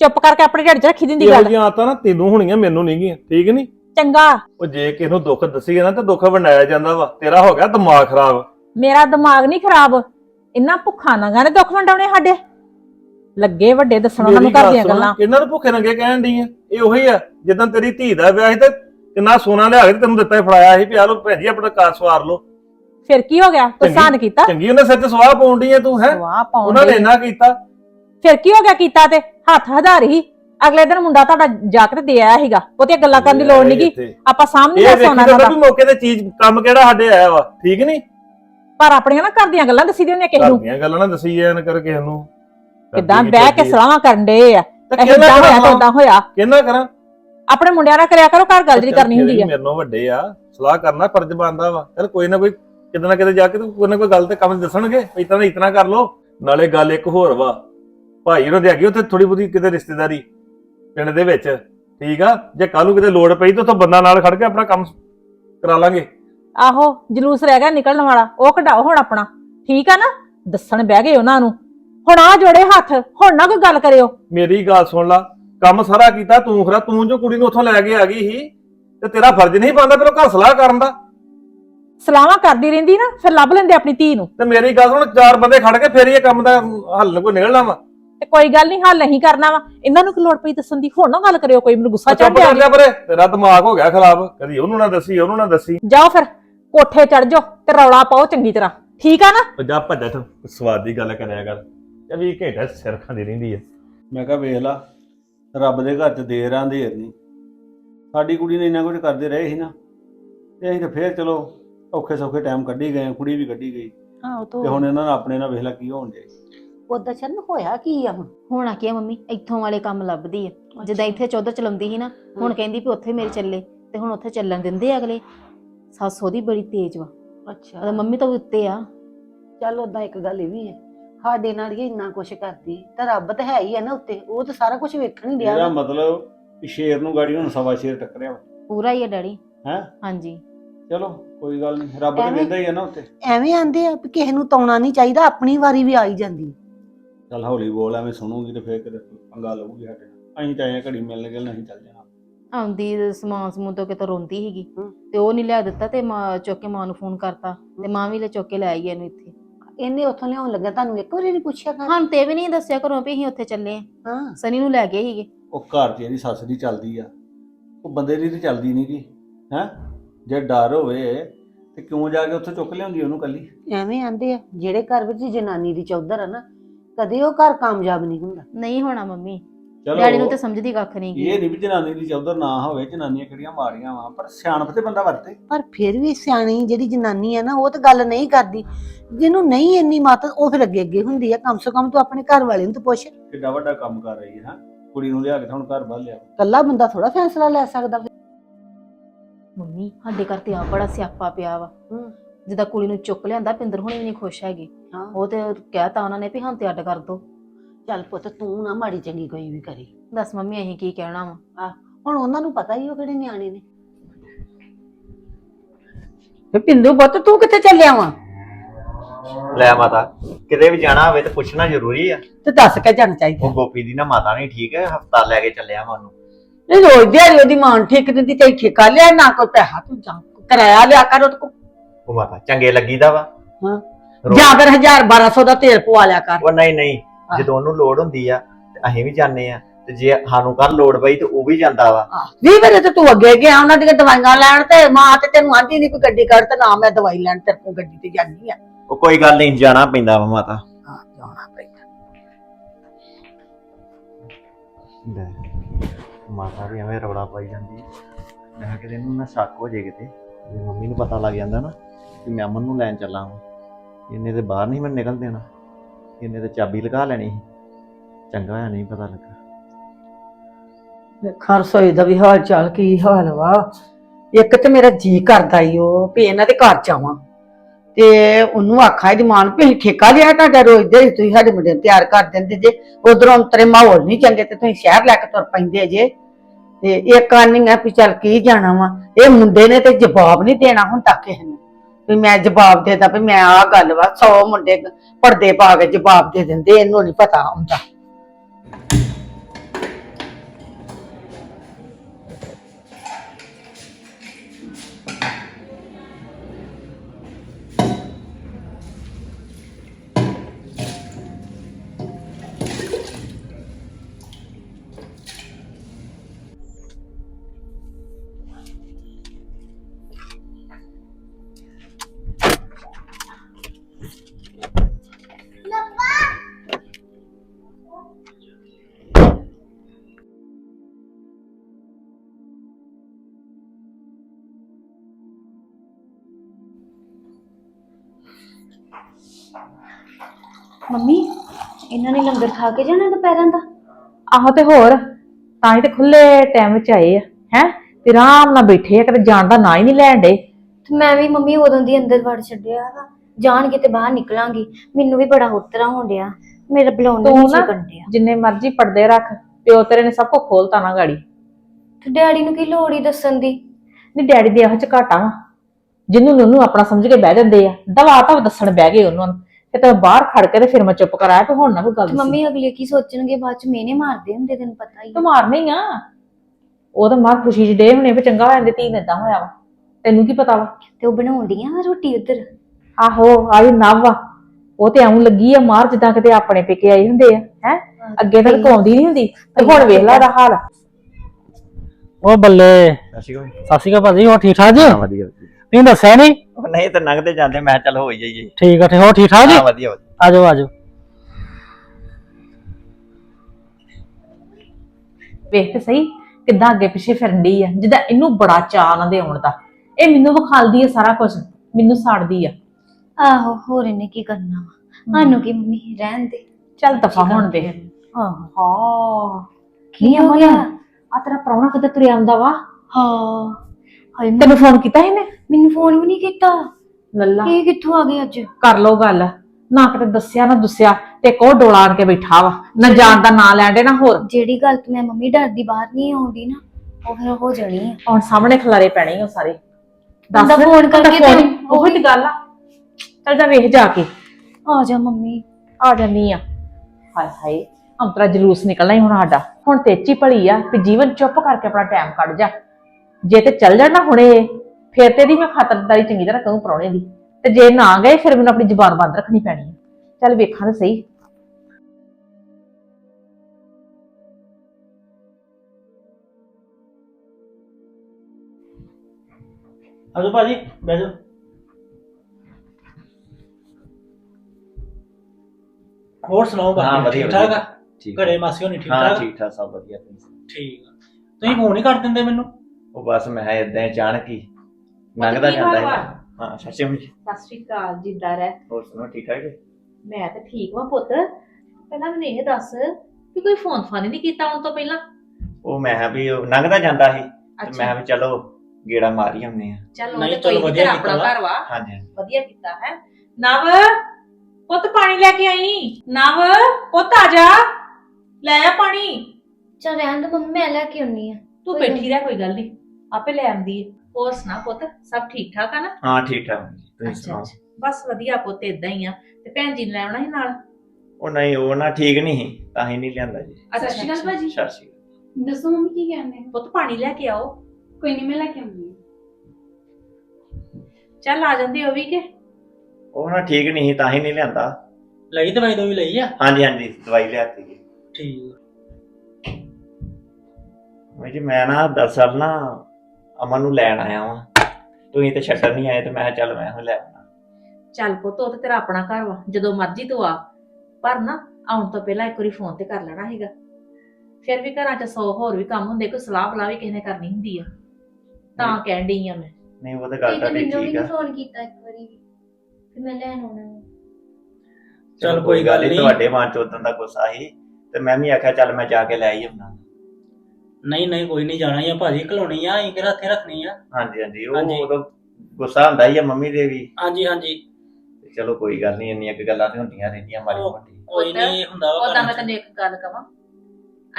ਚੁੱਪ ਕਰਕੇ ਆਪਣੇ ਢਿੱਡ 'ਚ ਰੱਖੀ ਦਿੰਦੀ ਇਹੋ ਗੱਲ ਜਿਹੀਆਂ ਆਤਾਂ ਨਾ ਤੈਨੂੰ ਹੋਣੀਆਂ ਮੈਨੂੰ ਨਹੀਂ ਗੀਆਂ ਠੀਕ ਨਹੀਂ? ਚੰਗਾ। ਉਹ ਜੇ ਕਿਸੇ ਨੂੰ ਦੁੱਖ ਦੱਸੀਏ ਨਾ ਤੇ ਦੁੱਖ ਵੰਡਾਇਆ ਜਾਂਦਾ ਵਾ। ਤੇਰਾ ਹੋ ਗਿਆ ਦਿਮਾਗ ਖਰਾਬ। ਮੇਰਾ ਦਿਮਾਗ ਨਹੀਂ ਖਰਾਬ। ਇੰਨਾ ਭੁੱਖਾ ਨੰਗਾ ਨੇ ਦੁੱਖ ਵੰਡਾਉਣੇ ਸਾਡੇ। ਲੱਗੇ ਵੱਡੇ ਦੱਸਣ ਉਹਨਾਂ ਨੂੰ ਮੇਰੀ ਗੱਲ ਘਰ ਦੀਆਂ ਸੁਣ, ਗੱਲਾਂ। ਕਿਹਨਾਂ ਨੂੰ ਭੁੱਖੇ ਨੰਗੇ ਕਹਿਣ ਦੀ ਆ। ਇਹ ਉਹੀ ਆ ਜਦੋਂ ਤੇਰੀ ਧੀ ਦਾ ਵਿਆਹ ਸੀ ਤੇ ਕਿੰਨਾ ਸੋਨਾ ਲਿਆ ਕੇ ਤੇ ਤੈਨੂੰ ਦਿੱਤਾ ਫੜਾਇਆ ਸੀ ਵੀ ਆ ਲੋ ਭੈਣ ਜੀ ਆਪਣਾ ਕਾਰ ਸਵਾਰ ਲੋ ਫਿਰ ਕੀ ਹੋ ਗਿਆ? ਪਛਾਣ ਕੀਤਾ? ਚੰਗੀ ਉਹਨੇ ਤੇ ਸਵਾਹ ਪਾਉਣ ਡਈ ਆ ਤੂੰ ਹੈ? ਵਾਹ ਉਹਨਾਂ ਨੇ ਪਾਉਂਦੇ ਇੰਨਾ ਕੀਤਾ। ਫਿਰ ਕੀ ਹੋ ਗਿਆ ਕੀਤਾ ਤੇ? ਹੱਥ ਹਧਾਰ ਹੀ। ਅਗਲੇ ਦਿਨ ਮੁੰਡਾ ਤੁਹਾਡਾ ਜਾ ਕੇ ਤੇ ਦੇ ਆਇਆ ਸੀਗਾ। ਉਹਤੇ ਗੱਲਾਂ ਕਰਨ ਦੀ ਲੋੜ ਨਹੀਂਗੀ। ਆਪਾਂ ਸਾਹਮਣੇ ਇਹ ਸੋਨਾ ਦਾ। ਤਾਂ ਵੀ ਮੌਕੇ ਤੇ ਚੀਜ਼ ਕੰਮ ਕਿਹੜਾ ਸਾਡੇ ਆਇਆ ਵਾ ਠੀਕ ਨਹੀਂ ਪਰ ਆਪਣੀਆਂ ਨਾ ਘਰ ਦੀਆਂ ਗੱਲਾਂ ਦੱਸੀ ਦੀਆਂ ਕਿਸੇ ਨੂੰ। ਕਰਦੀਆਂ ਗੱਲਾਂ ਨਾ ਦਸੀ ਜਾਣ ਕਰ ਕਿਸੇ ਨੂੰ। ਕਿਦਾਂ ਬਹਿ ਕੇ ਆ। ਸਲਾਹਾਂ ਕਰਨ ਦੇ ਆ। ਤੇ ਇਹ ਹੋਇਆ ਤਾਂ ਹੋਇਆ। ਕਰਾਂ? ਆਪਣੇ ਮੁੰਡਿਆਂ ਨਾਲ ਕਰਿਆ ਕਰੋ ਘਰ ਗੱਲ ਜਿਹੜੀ ਕਰਨੀ ਹੁੰਦੀ ਆ। ਮੇਰੇ ਨਾਲੋਂ ਵੱਡੇ ਆ ਸਲਾਹ ਕਰਨਾ ਫਰਜ਼ ਬਣਦਾ ਵਾ। ਚਲ ਕੋਈ ਨਾ ਕੋਈ ਕਿਤੇ ਨਾ ਕਿਤੇ ਜਾ ਕੇ ਕੋਈ ਨਾ ਕੋਈ ਗੱਲ ਤੇ ਕੰਮ ਦੱਸਣਗੇ ਇਤਨਾ ਨਾ ਇਤਨਾ ਕਰ ਲੋ ਨਾਲੇ ਗੱਲ ਇੱਕ ਹੋਰ ਵਾ ਭਾਈ ਉਹਨਾਂ ਦੇ ਅੱਗੇ ਉੱਥੇ ਥੋੜੀ ਬਹੁਤੀ ਕਿਤੇ ਰਿਸ਼ਤੇਦਾਰੀ ਪਿੰਡ ਦੇ ਵਿੱਚ। ਠੀਕ ਆ? ਜੇ ਕੱਲ ਨੂੰ ਕਿਤੇ ਲੋੜ ਪਈ ਤਾਂ ਉੱਥੋਂ ਬੰਦਾ ਨਾਲ ਖੜ ਕੇ ਆਪਣਾ ਕੰਮ ਕਰਾ ਲਾਂਗੇ। ਆਹੋ ਜਲੂਸ ਰਹਿ ਗਿਆ ਨਿਕਲਣ ਵਾਲਾ ਉਹ ਕਢਾਓ ਹੁਣ ਆਪਣਾ। ਠੀਕ ਆ ਨਾ? ਦੱਸਣ ਬਹਿ ਗਏ ਉਹਨਾਂ ਨੂੰ। ਹੁਣ ਆ ਜੋੜੇ ਹੱਥ ਹੁਣ ਨਾ ਕੋਈ ਗੱਲ ਕਰਿਓ। ਮੇਰੀ ਗੱਲ ਸੁਣ ਲਾ ਕੰਮ ਸਾਰਾ ਕੀਤਾ ਤੂੰ ਖਰਾ ਤੂੰ ਜੋ ਕੁੜੀ ਨੂੰ ਉੱਥੋਂ ਲੈ ਕੇ ਆ ਗਈ ਸੀ ਤੇ ਤੇਰਾ ਫਰਜ਼ ਨਹੀਂ ਬਣਦਾ ਫਿਰ ਉਹ ਘਰ ਸਲਾਹ ਕਰਨ ਦਾ। ਸਲਾਹਾਂ ਕਰਦੀ ਰਹਿੰਦੀ ਨਾ ਫਿਰ ਲੱਭ ਲੈਂਦੇ ਆਪਣੀ ਧੀ ਨੂੰ। ਤੇ ਮੇਰੀ ਗੱਲ ਸੁਣ ਚਾਰ ਬੰਦੇ ਖੜ ਕੇ ਫੇਰ ਹੀ ਇਹ ਕੰਮ ਦਾ ਹੱਲ ਕੋਈ ਨਿਕਲਣਾ ਵਾ। ਤੇ ਕੋਈ ਗੱਲ ਨਹੀਂ ਹੱਲ ਨਹੀਂ ਕਰਨਾ ਵਾ। ਇਹਨਾਂ ਨੂੰ ਕੀ ਲੋੜ ਪਈ ਦੱਸਣ ਦੀ? ਹੁਣ ਨਾ ਗੱਲ ਕਰਿਓ ਕੋਈ ਮੈਨੂੰ ਗੁੱਸਾ ਚੜ ਚੁੱਪ ਕਰ ਗਿਆ ਪਰੇ ਤੇਰਾ ਦਿਮਾਗ ਹੋ ਗਿਆ ਖਰਾਬ। ਕਦੀ ਉਹਨੂੰ ਨਾ ਦੱਸੀ ਉਹਨੂੰ ਨਾ ਦੱਸੀ। ਜਾਓ ਫਿਰ ਕੋਠੇ ਚੜ ਜਾਓ ਤੇ ਰੌਲਾ ਪਾਓ ਚੰਗੀ ਤਰ੍ਹਾਂ। ਠੀਕ ਆ ਨਾ? ਜਾ ਭੱਜਾ ਤੂੰ ਸਵਾਦ ਦੀ ਗੱਲ ਕਰਿਆ ਕਰ। ਤੇ ਵੀ ਘੇਟਾ ਸਿਰ ਖਾਂਦੀ ਰਹਿੰਦੀ ਹੈ ਮੈਂ ਕਿਹਾ ਵੇਖ ਲਾ ਰੱਬ ਦੇ ਘਰ 'ਚ ਦੇਰ ਆਂ ਦੇਰ ਨਹੀਂ ਸਾਡੀ ਕੁੜੀ ਨੇ ਇੰਨਾ ਕੁਝ ਕਰਦੇ ਰਹੇ ਸੀ ਨਾ ਤੇ ਅਸੀਂ ਤਾਂ ਫੇਰ ਚਲੋ ਔਖੇ ਸੌਖੇ ਟਾਈਮ ਕੱਢੀ ਗਏ ਕੁੜੀ ਵੀ ਕੱਢੀ ਗਈ। ਹਾਂ ਉਹ ਤੇ ਹੁਣ ਇਹਨਾਂ ਨਾਲ ਆਪਣੇ ਨਾਲ ਵੇਖ ਲਾ ਕੀ ਹੋਣ ਦੇ ਉਦਾਂ ਚੰਨ ਹੋਇਆ ਕੀ ਆ ਹੁਣ? ਹੋਣਾ ਕੀ ਆ ਮੰਮੀ ਇੱਥੋਂ ਵਾਲੇ ਕੰਮ ਲੱਭਦੀ ਆ। ਜਿੱਦਾਂ ਇੱਥੇ ਚੌਧਰ ਚਲਾਉਂਦੀ ਸੀ ਨਾ ਹੁਣ ਕਹਿੰਦੀ ਵੀ ਉੱਥੇ ਮੇਰੇ ਚੱਲੇ ਤੇ ਹੁਣ ਉੱਥੇ ਚੱਲਣ ਦਿੰਦੇ ਆ ਅਗਲੇ। ਸੱਸ ਉਹਦੀ ਬੜੀ ਤੇਜ਼ ਵਾ। ਅੱਛਾ। ਉਹਦਾ ਮੰਮੀ ਤਾਂ ਉੱਤੇ ਆ। ਚੱਲ ਉਦਾਂ ਇੱਕ ਗੱਲ ਇਹ ਵੀ ਹੈ ਸਾਡੇ ਨਾਲ ਹੀ ਇੰਨਾ ਕੁਛ ਕਰਦੀ ਤਾਂ ਰੱਬ ਤਾਂ ਹੈ ਹੀ ਆ ਨਾ ਉੱਤੇ ਉਹ ਤਾਂ ਸਾਰਾ ਕੁਝ ਵੇਖਣ ਹੀ ਡਿਆ ਇਹਦਾ। ਮਤਲਬ ਵੀ ਸ਼ੇਰ ਨੂੰ ਗਾੜੀ ਹੁਣ ਸਵਾ ਸ਼ੇਰ ਟੱਕਰਿਆ ਵਾ ਪੂਰਾ ਹੀ ਆ ਡੈਡੀ ਹੈਂ? ਹਾਂਜੀ ਚਲੋ ਕੋਈ ਗੱਲ ਨਹੀਂ ਰੱਬ ਤੇ ਐਵੇਂ? ਵੇਂਦਾ ਹੀ ਆ ਨਾ ਉੱਤੇ ਐਵੇਂ ਆਂਦੇ ਆ ਵੀ ਕਿਸੇ ਨੂੰ ਤਾਉਣਾ ਨਹੀਂ ਚਾਹੀਦਾ ਆਪਣੀ ਵਾਰੀ ਵੀ ਆਈ ਜਾਂਦੀ ਹੈ। ਚੱਲ ਹੌਲੀ ਬੋਲ ਐਵੇਂ ਸੁਣੂਗੀ ਤੇ ਫੇਰ ਕਿਤੇ ਪੰਗਾ ਲਊਗੀ ਸਾਡੇ ਨਾਲ ਅਸੀਂ ਤਾਂ ਐਂ ਘੜੀ ਮਿਲਣ ਗਏ ਨਹੀਂ ਚੱਲ ਜਾਣਾ ਆਉਂਦੀ ਸਮਾਨ ਸਮੂਨ ਤੋਂ ਕਿਤੋਂ ਰੋਂਦੀ ਸੀਗੀ ਹਮ। ਤੇ ਉਹ ਨਹੀਂ ਲਿਆ ਦਿੱਤਾ ਤੇ ਮਾਂ ਚੁੱਕ ਕੇ ਮਾਂ ਨੂੰ ਫੋਨ ਕਰਤਾ ਤੇ ਮਾਂ ਵੀ ਲੈ ਚੁੱਕ ਕੇ ਲੈ ਆਈ ਇਹਨੂੰ ਇੱਥੇ ਇਹਨੇ ਉੱਥੋਂ ਲਿਆਉਣ ਲੱਗਾ ਤੁਹਾਨੂੰ ਇੱਕ ਵਾਰੀ ਨਹੀਂ ਪੁੱਛਿਆ ਕਰ ਹਾਂ ਤੇ ਵੀ ਨਹੀਂ ਦੱਸਿਆ ਘਰੋਂ ਵੀ ਅਸੀਂ ਉੱਥੇ ਚੱਲੇ ਆ ਹਾਂ। ਸਨੀ ਨੂੰ ਲੈ ਗਏ ਸੀਗੇ। ਉਹ ਘਰ 'ਚ ਇਹਦੀ ਸੱਸ ਦੀ ਚੱਲਦੀ ਆ। ਉਹ ਬੰਦੇ ਦੀ ਤੇ ਚੱਲਦੀ ਨਹੀਂ ਗੀ ਹੈ? ਜੇ ਡਰ ਹੋਵੇ ਤੇ ਕਿਉਂ ਜਾ ਕੇ ਉੱਥੇ ਚੁੱਕ ਲਿਆਉਂਦੀ ਉਹਨੂੰ ਕੱਲੀ? ਐਵੇਂ ਆਂਦੇ ਆ ਜਿਹੜੇ ਘਰ ਵਿੱਚ ਜਨਾਨੀ ਦੀ ਚੌਧਰ ਆ ਨਾ ਕਦੇ ਉਹ ਘਰ ਕਾਮਯਾਬ ਨਹੀਂ ਹੁੰਦਾ। ਨਹੀਂ ਹੋਣਾ ਮੰਮੀ ਡੈਡੀ ਨੂੰ ਤੇ ਸਮਝਦੀ ਕੱਖ ਨਹੀਂ ਇਹ ਨਹੀਂ ਵੀ ਜਨਾਨੀ ਦੀ ਚੌਧਰ ਨਾ ਹੋਵੇ ਜਨਾਨੀਆਂ ਕਿਹੜੀਆਂ ਮਾੜੀਆਂ ਵਾ ਪਰ ਸਿਆਣਪ ਤੇ ਬੰਦਾ ਵਰਤੇ। ਪਰ ਫਿਰ ਵੀ ਸਿਆਣੀ ਜਿਹੜੀ ਜਨਾਨੀ ਆ ਨਾ ਉਹ ਤਾਂ ਗੱਲ ਨਹੀਂ ਕਰਦੀ। ਜਿਹਨੂੰ ਨਹੀਂ ਇੰਨੀ ਮਤ ਉਹ ਫਿਰ ਅੱਗੇ ਅੱਗੇ ਹੁੰਦੀ ਆ। ਕਮ ਸੇ ਕਮ ਤੂੰ ਆਪਣੇ ਘਰ ਵਾਲੇ ਨੂੰ ਤਾਂ ਪੁੱਛ। ਕਿੱਡਾ ਵੱਡਾ ਕੰਮ ਕਰ ਰਹੀ ਹੈ ਹਾਂ? ਕੁੜੀ ਨੂੰ ਲਿਆ ਕੇ ਤੁਹਾਨੂੰ ਘਰ ਬਾਹਰ ਲਿਆ। ਕੱਲਾ ਬੰਦਾ ਥੋੜਾ ਫੈਸਲਾ ਲੈ ਸਕਦਾ ਫਿਰ। ਮੰਮੀ ਸਾਡੇ ਘਰ ਤੇ ਆ ਬੜਾ ਸਿਆਪਾ ਪਿਆ ਵਾ। ਜਿੱਦਾਂ ਕੁੜੀ ਨੂੰ ਚੁੱਕ ਲਿਆਂਦਾ ਪਿੰਦਰ ਹੁਣੀ ਵੀ ਨਹੀਂ ਖੁਸ਼ ਹੈਗੇ। ਹਾਂ। ਉਹ ਤੇ ਕਹਿਤਾ ਉਹਨਾਂ ਨੇ ਵੀ ਹਾਂ ਤੇ ਅੱਡ ਕਰ ਦੋ। ਚੱਲ ਪੁੱਤ ਤੂੰ ਨਾ ਮਾੜੀ ਚੰਗੀ ਕੋਈ ਵੀ ਕਰੀ। ਦੱਸ ਮੰਮੀ ਅਸੀਂ ਕੀ ਕਹਿਣਾ ਵਾ? ਹੁਣ ਉਹਨਾਂ ਨੂੰ ਪਤਾ ਹੀ ਉਹ ਕਿਹੜੇ ਨਿਆਣੇ ਨੇ। ਤੇ ਪਿੰਦੂ ਪੁੱਤ ਤੂੰ ਕਿੱਥੇ ਚੱਲਿਆ ਵਾਂ? ਲੈ ਮਾਤਾ ਕਿਤੇ ਵੀ ਜਾਣਾ ਹੋਵੇ ਤਾਂ ਪੁੱਛਣਾ ਜ਼ਰੂਰੀ ਆ। ਤੇ ਦੱਸ ਕੇ ਜਾਣਾ ਚਾਹੀਦਾ। ਉਹ ਗੋਪੀ ਦੀ ਨਾ ਮਾਤਾ ਨਹੀਂ ਠੀਕ ਹੈ ਹਫਤਾ ਲੈ ਕੇ ਚੱਲਿਆ ਮੈਂ ਉਹਨੂੰ। ਇਹ ਰੋਜ਼ ਦਿਹਾੜੀ ਉਹਦੀ ਮਾਂ ਨੂੰ ਠੀਕ ਦਿੰਦੀ ਤੇ ਠੇਕਾ ਲਿਆ ਨਾ ਕੋਈ ਪੈਸਾ ਤੂੰ ਜਾ ਕਿਰਾਇਆ ਲਿਆ ਕਰ ਉਹਦੇ ਕੋਲ। ਉਹ ਮਾਤਾ ਚੰਗੇ ਲੱਗੀਦਾ ਵਾ। ਹਾਂ। ਰੋ- ਜਾਂ ਫਿਰ 1000 1200 ਦਾ ਤੇਲ ਪਵਾ ਲਿਆ ਕਰ। ਉਹ ਨਹੀਂ ਨਹੀਂ। ਜਦੋਂ ਉਹਨੂੰ ਲੋੜ ਹੁੰਦੀ ਆ ਤੇ ਅਸੀਂ ਵੀ ਜਾਂਦੇ ਆ। ਤੇ ਜੇ ਸਾਨੂੰ ਕੱਲ ਲੋੜ ਪਈ ਤੇ ਉਹ ਵੀ ਜਾਂਦਾ ਵਾ। ਵੀ ਮੇਰੇ ਤੇ ਤੂੰ ਅੱਗੇ ਗਿਆ ਉਹਨਾਂ ਦੀਆਂ ਦਵਾਈਆਂ ਲੈਣ ਤੇ ਮਾਂ ਤੇ ਤੈਨੂੰ ਆਂਦੀ ਨਹੀਂ ਕੋਈ ਗੱਡੀ ਕੱਢ ਤੇ ਨਾ ਮੈਂ ਦਵਾਈ ਲੈਣ ਤੇਰੇ ਕੋਲ ਗੱਡੀ ਤੇ ਜਾਂਦੀ ਆ। ਉਹ ਕੋਈ ਗੱਲ ਨਹੀਂ ਜਾਣਾ ਪੈਂਦਾ ਵਾ ਮਾਤਾ। ਹਾਂ ਜਾਣਾ ਪੈਂਦਾ। ਲੈ, ਮਾਤਾ ਵੀ ਐਵੇਂ ਰੌਲਾ ਪਾਈ ਜਾਂਦੀ ਮੈਂ ਕਿਹਾ ਕਿਤੇ ਇਹਨੂੰ ਨਾ ਸ਼ੱਕ ਹੋ ਜੇ ਕਿਤੇ। ਜੇ ਮੰਮੀ ਨੂੰ ਪਤਾ ਲੱਗ ਜਾਂਦਾ ਨਾ ਕਿ ਮੈਂ ਅਮਨ ਨੂੰ ਲੈਣ ਚੱਲਾ ਹਾਂ ਇਹਨੇ ਤੇ ਬਾਹਰ ਨਹੀਂ ਮੈਨੂੰ ਨਿਕਲ ਦੇਣਾ। ਇਹਨੇ ਤੇ ਚਾਬੀ ਲਗਾ ਲੈਣੀ ਸੀ। ਚੰਗਾ ਹੋਇਆ ਨਹੀਂ ਪਤਾ ਲੱਗਾ। ਵੇਖਾਂ ਰਸੋਈ ਦਾ ਵੀ ਹਾਲ ਚਾਲ ਕੀ ਹਾਲ ਵਾ। ਇੱਕ ਤੇ ਮੇਰਾ ਜੀ ਕਰਦਾ ਈ ਉਹ ਵੀ ਇਹਨਾਂ ਦੇ ਘਰ ਜਾਵਾਂ। ਤੇ ਉਹਨੂੰ ਆਖਾ, ਇਹਦੀ ਮਾਂ ਨੂੰ ਵੀ ਅਸੀਂ ਠੇਕਾ ਲਿਆ ਤੁਹਾਡਾ ਰੋਜ਼ ਦੇ, ਤੁਸੀਂ ਸਾਡੇ ਮੁੰਡੇ ਨੂੰ ਤਿਆਰ ਕਰ ਦਿੰਦੇ ਜੇ। ਉਧਰੋਂ ਅੰਤਰੇ ਮਾਹੌਲ ਨਹੀਂ ਚੰਗੇ ਤੇ ਤੁਸੀਂ ਸ਼ਹਿਰ ਲੈ ਕੇ ਤੁਰ ਪੈਂਦੇ ਜੇ। ਤੇ ਇਹ ਆਨੀ ਆ ਵੀ ਚੱਲ ਕੀ ਜਾਣਾ ਵਾ। ਇਹ ਮੁੰਡੇ ਨੇ ਤੇ ਜਵਾਬ ਨਹੀਂ ਦੇਣਾ ਹੁਣ ਤੱਕ ਕਿਸੇ ਨੂੰ। ਵੀ ਮੈਂ ਜਵਾਬ ਦੇਦਾ ਵੀ ਮੈਂ ਆਹ ਗੱਲ ਵਾ 100 ਮੁੰਡੇ ਪਰਦੇ ਪਾ ਕੇ ਜਵਾਬ ਦੇ ਦਿੰਦੇ, ਇਹਨੂੰ ਨਹੀਂ ਪਤਾ ਹੁੰਦਾ। ਮੰਮੀ ਇਹਨਾਂ ਨੇ ਲੰਗਰ ਖਾ ਕੇ ਜਾਣਾ ਦੁਪਹਿਰਾਂ ਦਾ? ਆਹੋ ਤੇ ਹੋਰ ਤਾਂ ਹੀ ਤੇ ਖੁੱਲੇ ਟਾਈਮ ਵਿੱਚ ਆਏ ਆ ਹੈ? ਤੇ ਆਰਾਮ ਨਾਲ ਬੈਠੇ ਆ ਕਦੇ ਜਾਣ ਦਾ ਨਾਂ ਹੀ ਨਹੀਂ ਲੈਣ ਡੇ ਤੇ ਮੈਂ ਵੀ ਮੰਮੀ ਉਦੋਂ ਦੀ ਅੰਦਰ ਵੜ ਛੱਡਿਆ ਵਾ। ਜਾਣਗੇ ਤੇ ਬਾਹਰ ਨਿਕਲਾਂਗੀ ਮੈਨੂੰ ਵੀ ਬੜਾ ਉਤਰਾ ਹੋਣ ਡਿਆ। ਮੇਰਾ ਬਲਾਉਣ ਤੂੰ ਨਹੀਂ ਨਾ- ਸੀ ਕੰਡਿਆ ਜਿੰਨੇ ਮਰਜ਼ੀ ਪਰਦੇ ਰੱਖ ਪਿਓ ਤੇਰੇ ਨੇ ਸਭ ਕੁਝ ਖੋਲਤਾ ਨਾ ਗਾੜੀ। ਤੇ ਡੈਡੀ ਨੂੰ ਕੀ ਲੋੜ ਹੀ ਦੱਸਣ ਦੀ? ਨਹੀਂ ਡੈਡੀ ਦੇ ਇਹੋ ਚ ਘਾਟਾ ਵਾ। ਜਿਹਨੂੰ ਨੂੰ ਆਪਣਾ ਸਮਝ ਕੇ ਬਹਿ ਜਾਂਦੇ ਆ ਦਵਾ ਤਾਂ ਦੱਸਣ ਬਹਿ ਗਏ ਉਹਨਾਂ। ਨੂੰ ਤੇ ਤੈਨੂੰ ਬਾਹਰ ਖੜ ਕੇ ਤੇ ਫਿਰ ਮੈਂ ਚੁੱਪ ਕਰਾਇਆ ਤੇ ਹੁਣ ਨਾ ਕੋਈ ਗੱਲ। ਮੰਮੀ ਅਗਲੇ ਕੀ ਸੋਚਣਗੇ ਬਾਅਦ ਚ ਮੇਨੇ ਮਾਰਦੇ ਹੁੰਦੇ ਤੈਨੂੰ ਪਤਾ ਹੀ ਤੂੰ ਮਾਰਨੀ ਆ। ਉਹ ਤਾਂ ਮਾਰ ਖੁਸ਼ੀ ਚ ਡੇ ਹੁਣੇ ਵੀ ਚੰਗਾ ਹੋ ਜਾਂਦੇ ਧੀ ਨੇ ਏਦਾਂ ਹੋਇਆ ਵਾ। ਤੈਨੂੰ ਕੀ ਪਤਾ ਵਾ? ਤੇ ਉਹ ਬਣਾਉਂਦੀਆਂ ਰੋਟੀ ਉਧਰ? ਆਹੋ ਆਈ ਨਵ ਆ। ਉਹ ਤੇ ਐਉਂ ਲੱਗੀ ਆ ਮਾਰ ਜਿੱਦਾਂ ਕਿਤੇ ਆਪਣੇ ਪੇਕੇ ਆਏ ਹੁੰਦੇ ਆ ਹੈ? ਅੱਗੇ ਤਾਂ ਕੋਉਂਦੀ ਨਹੀਂ ਹੁੰਦੀ। ਤੇ ਹੁਣ ਵੇਖ ਲੈ ਇਹਦਾ ਹਾਲ। ਉਹ ਬੱਲੇ। ਸਤਿ ਸ਼੍ਰੀ ਅਕਾਲ। ਭਾਜੀ ਹੋਰ ਠੀਕ ਠਾਕ ਜੀ? ਹਾਂ ਵਧੀਆ ਵਧੀਆ। ਤੁਸੀਂ ਦੱਸਿਆ ਨਹੀਂ ਨਹੀਂ ਤਾਂ ਲੰਘਦੇ ਜਾਂਦੇ ਮੈਂ ਕਿਹਾ ਚੱਲ ਹੋ ਹੀ ਜਾਈਏ। ਠੀਕ ਆ ਠੀਕ ਹੋਰ ਠੀਕ ਠਾਕ ਜੀ? ਹਾਂ ਵਧੀਆ ਵਧੀਆ। ਆਜੋ ਆਜੋ ਵੇਖ ਤੇ ਸਹੀ ਕਿੱਦਾਂ ਅੱਗੇ ਪਿੱਛੇ ਡਈ ਆ ਜਿੱਦਾਂ ਇਹਨੂੰ ਬੜਾ ਚਾਅ ਨਾ ਦੇ ਆਉਣ ਦਾ। ਇਹ ਮੈਨੂੰ ਵਿਖਾਲਦੀ ਆ ਸਾਰਾ ਕੁਝ ਮੈਨੂੰ ਸਾੜਦੀ ਆ। ਆਹੋ ਹੋਰ ਇਹਨੇ ਕੀ ਕਰਨਾ ਵਾ? ਸਾਨੂੰ ਕੀ ਮੰਮੀ ਰਹਿਣ ਦੇ? ਚੱਲ ਦਫਾ ਹੋਣ ਦੇ। ਹਾਂ। ਹਾਂ। ਕੀ ਹੋ ਗਿਆ? ਆ ਤੇਰਾ ਪ੍ਰਾਹੁਣਾ ਕਿਤੇ ਤੁਰਿਆ ਆਉਂਦਾ ਵਾ? ਹਾਂ। ਹਾਏ ਮੈਂ- ਤੈਨੂੰ ਫੋਨ ਕੀਤਾ ਇਹਨੇ ਮੈਨੂੰ ਫੋਨ ਵੀ ਨਹੀਂ ਕੀਤਾ। ਲੱਲਾ। ਇਹ ਕਿੱਥੋਂ ਆ ਗਏ ਅੱਜ? ਕਰ ਲੋ ਗੱਲ। ਨਾ ਕਿਤੇ ਦੱਸਿਆ ਨਾ ਦੁੱਸਿਆ। ਤੇ ਕੋ ਡੋਲਾ ਆਣ ਕੇ ਬੈਠਾ ਵਾ। ਨਾ ਜਾਣ ਦਾ ਨਾਂ ਲੈਣ ਦੇ ਨਾ ਹੋਰ। ਜਿਹੜੀ ਗੱਲ ਤੋਂ ਮੈਂ ਮੰਮੀ ਡਰਦੀ ਬਾਹਰ ਨਹੀਂ ਆਉਂਦੀ ਨਾ ਉਹ ਫਿਰ ਹੋ ਜਾਣੀ ਹੁਣ ਸਾਹਮਣੇ ਖਲਾਰੇ ਪੈਣੇ ਆ ਉਹ ਸਾਰੇ। ਬੰਦਾ phone ਕਰਕੇ phone ਤੇ ਹੀ- ਉਹੀ ਤੇ ਗੱਲ ਆ। ਚੱਲ ਜਾ ਵੇਖ ਜਾ ਕੇ। ਆ ਜਾ ਮੰਮੀ। ਆ ਜਾਨੀ ਆ। ਹਾਏ ਹਾਏ ਅੰਤਰਾ ਜਲੂਸ ਨਿਕਲਣਾ ਹੀ ਹੁਣ ਸਾਡਾ। ਹੁਣ ਤੇਚੀ ਭਲੀ ਆ ਵੀ ਜੀਵਨ ਚੁੱਪ ਕਰਕੇ ਆਪਣਾ ਟਾਈਮ ਕੱਢ ਜਾ। ਜੇ ਤੇ ਚੱਲ ਜਾਣ ਨਾ ਹੁਣੇ ਫਿਰ ਤੇ ਦੀ ਮੈਂ ਖਾਤਰਦਾਰੀ ਚੰਗੀ ਤਰ੍ਹਾਂ ਕਰੂੰ ਪ੍ਰਾਹੁਣੇ ਦੀ। ਤੇ ਜੇ ਨਾ ਗਏ ਫਿਰ ਮੈਨੂੰ ਆਪਣੀ ਜ਼ੁਬਾਨ ਬੰਦ ਰੱਖਣੀ ਪੈਣੀ ਆ। ਚੱਲ ਵੇਖਾਂ ਤੇ ਸਹੀ। ਆਜੋ ਭਾਜੀ ਬਹਿ ਜਾਓ ਹੋਰ ਸੁਣਾਓ ਹਾਂ ਬਾਕੀ ਵਧੀਆ ਠੀਕ ਠਾਕ ਆ। ਠੀਕ ਘਰੇ ਮਾਸੀ ਹੋਣੀ ਠੀਕ ਹਾਂ ਠਾਕ? ਠੀਕ ਠਾਕ ਸਭ ਵਧੀਆ। ਠੀਕ ਆ। ਤੁਸੀਂ ਫੋਨ ਹੀ ਕਰ ਦਿੰਦੇ ਮੈਨੂੰ? ਉਹ ਬਸ ਮੈਂ ਇਦਾਂ ਅਚਾਨਕ ਹੀ ਲੰਘਦਾ ਕੀ ਜਾਂਦਾ ਵਾ? ਹੈ ਹਾਂ ਸੱਚੀ ਮੁੱਚੀ ਸਤਿ ਸ਼੍ਰੀ ਅਕਾਲ ਜਿੰਦਾ ਰਹਿ ਹੋਰ ਸੁਣੋ ਠੀਕ ਠਾਕ ਜੀ? ਮੈਂ ਤਾਂ ਠੀਕ ਵਾਂ ਪੁੱਤ। ਪਹਿਲਾਂ ਮੈਨੂੰ ਇਹ ਦੱਸ ਵੀ ਕੋਈ ਫੋਨ ਫਾਨ ਨਹੀਂ ਕੀਤਾ ਆਉਣ ਤੋਂ ਪਹਿਲਾਂ? ਉਹ ਮੈਂ ਕਿਹਾ ਵੀ ਉਹ ਲੰਘਦਾ ਜਾਂਦਾ ਸੀ। ਤੇ ਮੈਂ ਕਿਹਾ ਵੀ ਚਲੋ ਗੇੜਾ ਮਾਰੀ ਆਉਂਦੇ ਆ ਚੱਲ ਨਹੀਂ, ਤੇ ਚਲੋ ਕੋਈ ਵਧੀਆ ਆਪਣਾ ਕੀਤਾ ਵਾ। ਘਰ ਵਾ। ਹਾਂਜੀ ਵਧੀਆ ਕੀਤਾ ਹੈ। ਨਵ ਪੁੱਤ ਪਾਣੀ ਲੈ ਕੇ ਆਈ। ਨਵ ਪੁੱਤ ਆ ਜਾ। ਲੈ ਆ ਪਾਣੀ। ਚਲ ਰਹਿਣ ਦੋ ਮੰਮੀ ਮੈਂ ਲੈ ਕੇ ਆਉਣੀ ਆ। ਤੂੰ ਕੋਈ ਬੈਠੀ ਰਹਿ ਕੋਈ ਗੱਲ ਨਹੀਂ ਆਪੇ ਲੈ ਆਂਦੀ ਹੈ। ਹੋਰ ਸੁਣਾ ਪੁੱਤ ਸਭ ਠੀਕ ਠਾਕ ਆ ਨਾ? ਹਾਂ ਠੀਕ ਠਾਕ। ਜੀ ਤੁਸੀਂ ਅੱਛਾ। ਸੁਣਾਓ? ਅੱਛਾ ਬਸ ਵਧੀਆ ਪੁੱਤ ਇਦਾਂ ਹੀ ਆ। ਤੇ ਭੈਣ ਜੀ ਨੂੰ ਲੈ ਆਉਣਾ ਸੀ ਨਾਲ? ਉਹ ਨਹੀਂ ਉਹ ਨਾ ਠੀਕ ਨਹੀਂ ਸੀ ਤਾਂ ਹੀ ਨਹੀਂ ਲਿਆਂਦਾ ਜੀ। ਅੱਛਾ ਸਤਿ ਸ਼੍ਰੀ ਅਕਾਲ ਭਾਜੀ। ਸਤਿ ਸ਼੍ਰੀ ਅਕਾਲ। ਦੱਸੋ ਮੰਮੀ ਕੀ ਕਹਿੰਦੇ? ਪੁੱਤ ਪਾਣੀ ਲੈ ਕੇ ਆਓ। ਕੋਈ ਨਹੀਂ ਮੈਂ ਲੈ ਕੇ ਆਉਂਦੀ ਹਾਂ। ਚੱਲ ਆ ਜਾਂਦੇ ਉਹ ਵੀ ਕਿ? ਉਹ ਨਾ ਠੀਕ ਨਹੀਂ ਸੀ ਤਾਂ ਹੀ ਨਹੀਂ ਲਿਆਂਦਾ। ਲਈ ਦਵਾਈ ਦੋ ਵੀ ਲਈ ਆ? ਹਾਂਜੀ ਹਾਂਜੀ ਦਵਾਈ ਲਿਆਤੀ ਜੀ। ਠੀਕ। ਮੈਂ ਜੀ ਮੈਂ ਨਾ ਦਰਅਸਲ ਨਾ ਅਮਨ ਨੂੰ ਲੈਣ ਆਇਆ ਵਾਂ। ਤੁਸੀਂ ਤੇ ਛੱਡਣ ਨਹੀਂ ਆਏ ਤੇ ਮੈਂ ਕਿਹਾ ਚੱਲ ਮੈਂ ਹੁਣ ਲੈ ਆਉਣਾ। ਚੱਲ ਪੁੱਤ ਉਹ ਤੇ ਤੇਰਾ ਆਪਣਾ ਘਰ ਵਾ ਜਦੋਂ ਮਰਜ਼ੀ ਤੂੰ ਆ। ਪਰ ਨਾ ਆਉਣ ਤੋਂ ਪਹਿਲਾਂ ਇੱਕ ਵਾਰੀ ਫੋਨ ਤੇ ਕਰ ਲੈਣਾ ਹੈਗਾ ਫਿਰ ਵੀ ਘਰਾਂ 'ਚ ਸੌ ਹੋਰ ਵੀ ਕੰਮ ਹੁੰਦੇ ਕੋਈ ਸਲਾਹ ਬਲਾ ਵੀ ਕਿਸੇ ਨੇ ਕਰਨੀ ਹੁੰਦੀ ਆ। ਤਾਂ ਕਹਿਣ ਡਈ ਆ ਮੈਂ। ਨਹੀਂ ਉਹ ਤਾਂ ਗੱਲ ਤਾਂ ਤੁਹਾਡੀ ਮੈਨੂੰ ਵੀ ਠੀਕ ਨਹੀਂ ਆ। ਫੋਨ ਕੀਤਾ ਇੱਕ ਵਾਰੀ ਵੀ। ਤੇ ਮੈਂ ਲੈਣ ਆਉਣਾ ਵਾ। ਚੱਲ ਕੋਈ ਗੱਲ ਨੀ। ਤੁਹਾਡੇ ਮਨ ਚ ਉਦੋਂ ਦਾ ਗੁੱਸਾ ਸੀ ਤੇ ਮੈਂ ਵੀ ਆਖਿਆ ਚੱਲ ਮੈਂ ਜਾ ਕੇ ਲੈ ਹੀ ਆਉਣਾ। ਨਹੀਂ ਨਹੀਂ ਕੋਈ ਨਹੀਂ ਜਾਣਾ ਹੀ ਆ ਭਾਜੀ ਖਲੋਣੀ ਆ ਅਸੀਂ ਕਿਹੜਾ ਇੱਥੇ ਰੱਖਣੀ ਆ। ਹਾਂਜੀ ਹਾਂਜੀ ਉਹ। ਉਦੋਂ ਗੁੱਸਾ ਹੁੰਦਾ ਹੀ ਆ ਮੰਮੀ ਦੇ ਵੀ। ਹਾਂਜੀ ਹਾਂਜੀ। ਤੇ ਚਲੋ ਕੋਈ ਗੱਲ ਨਹੀਂ ਇੰਨੀਆਂ ਕੁ ਗੱਲਾਂ ਤੇ ਹੁੰਦੀਆਂ ਰਹਿੰਦੀਆਂ ਮਾੜੀ ਮੋਟੀ। ਕੋਈ ਨਹੀਂ ਹੁੰਦਾ ਵਾ ਉਦਾਂ ਘਰਾਂ ਮੈਂ ਚ। ਤੈਨੂੰ ਇੱਕ ਗੱਲ ਕਵਾਂ।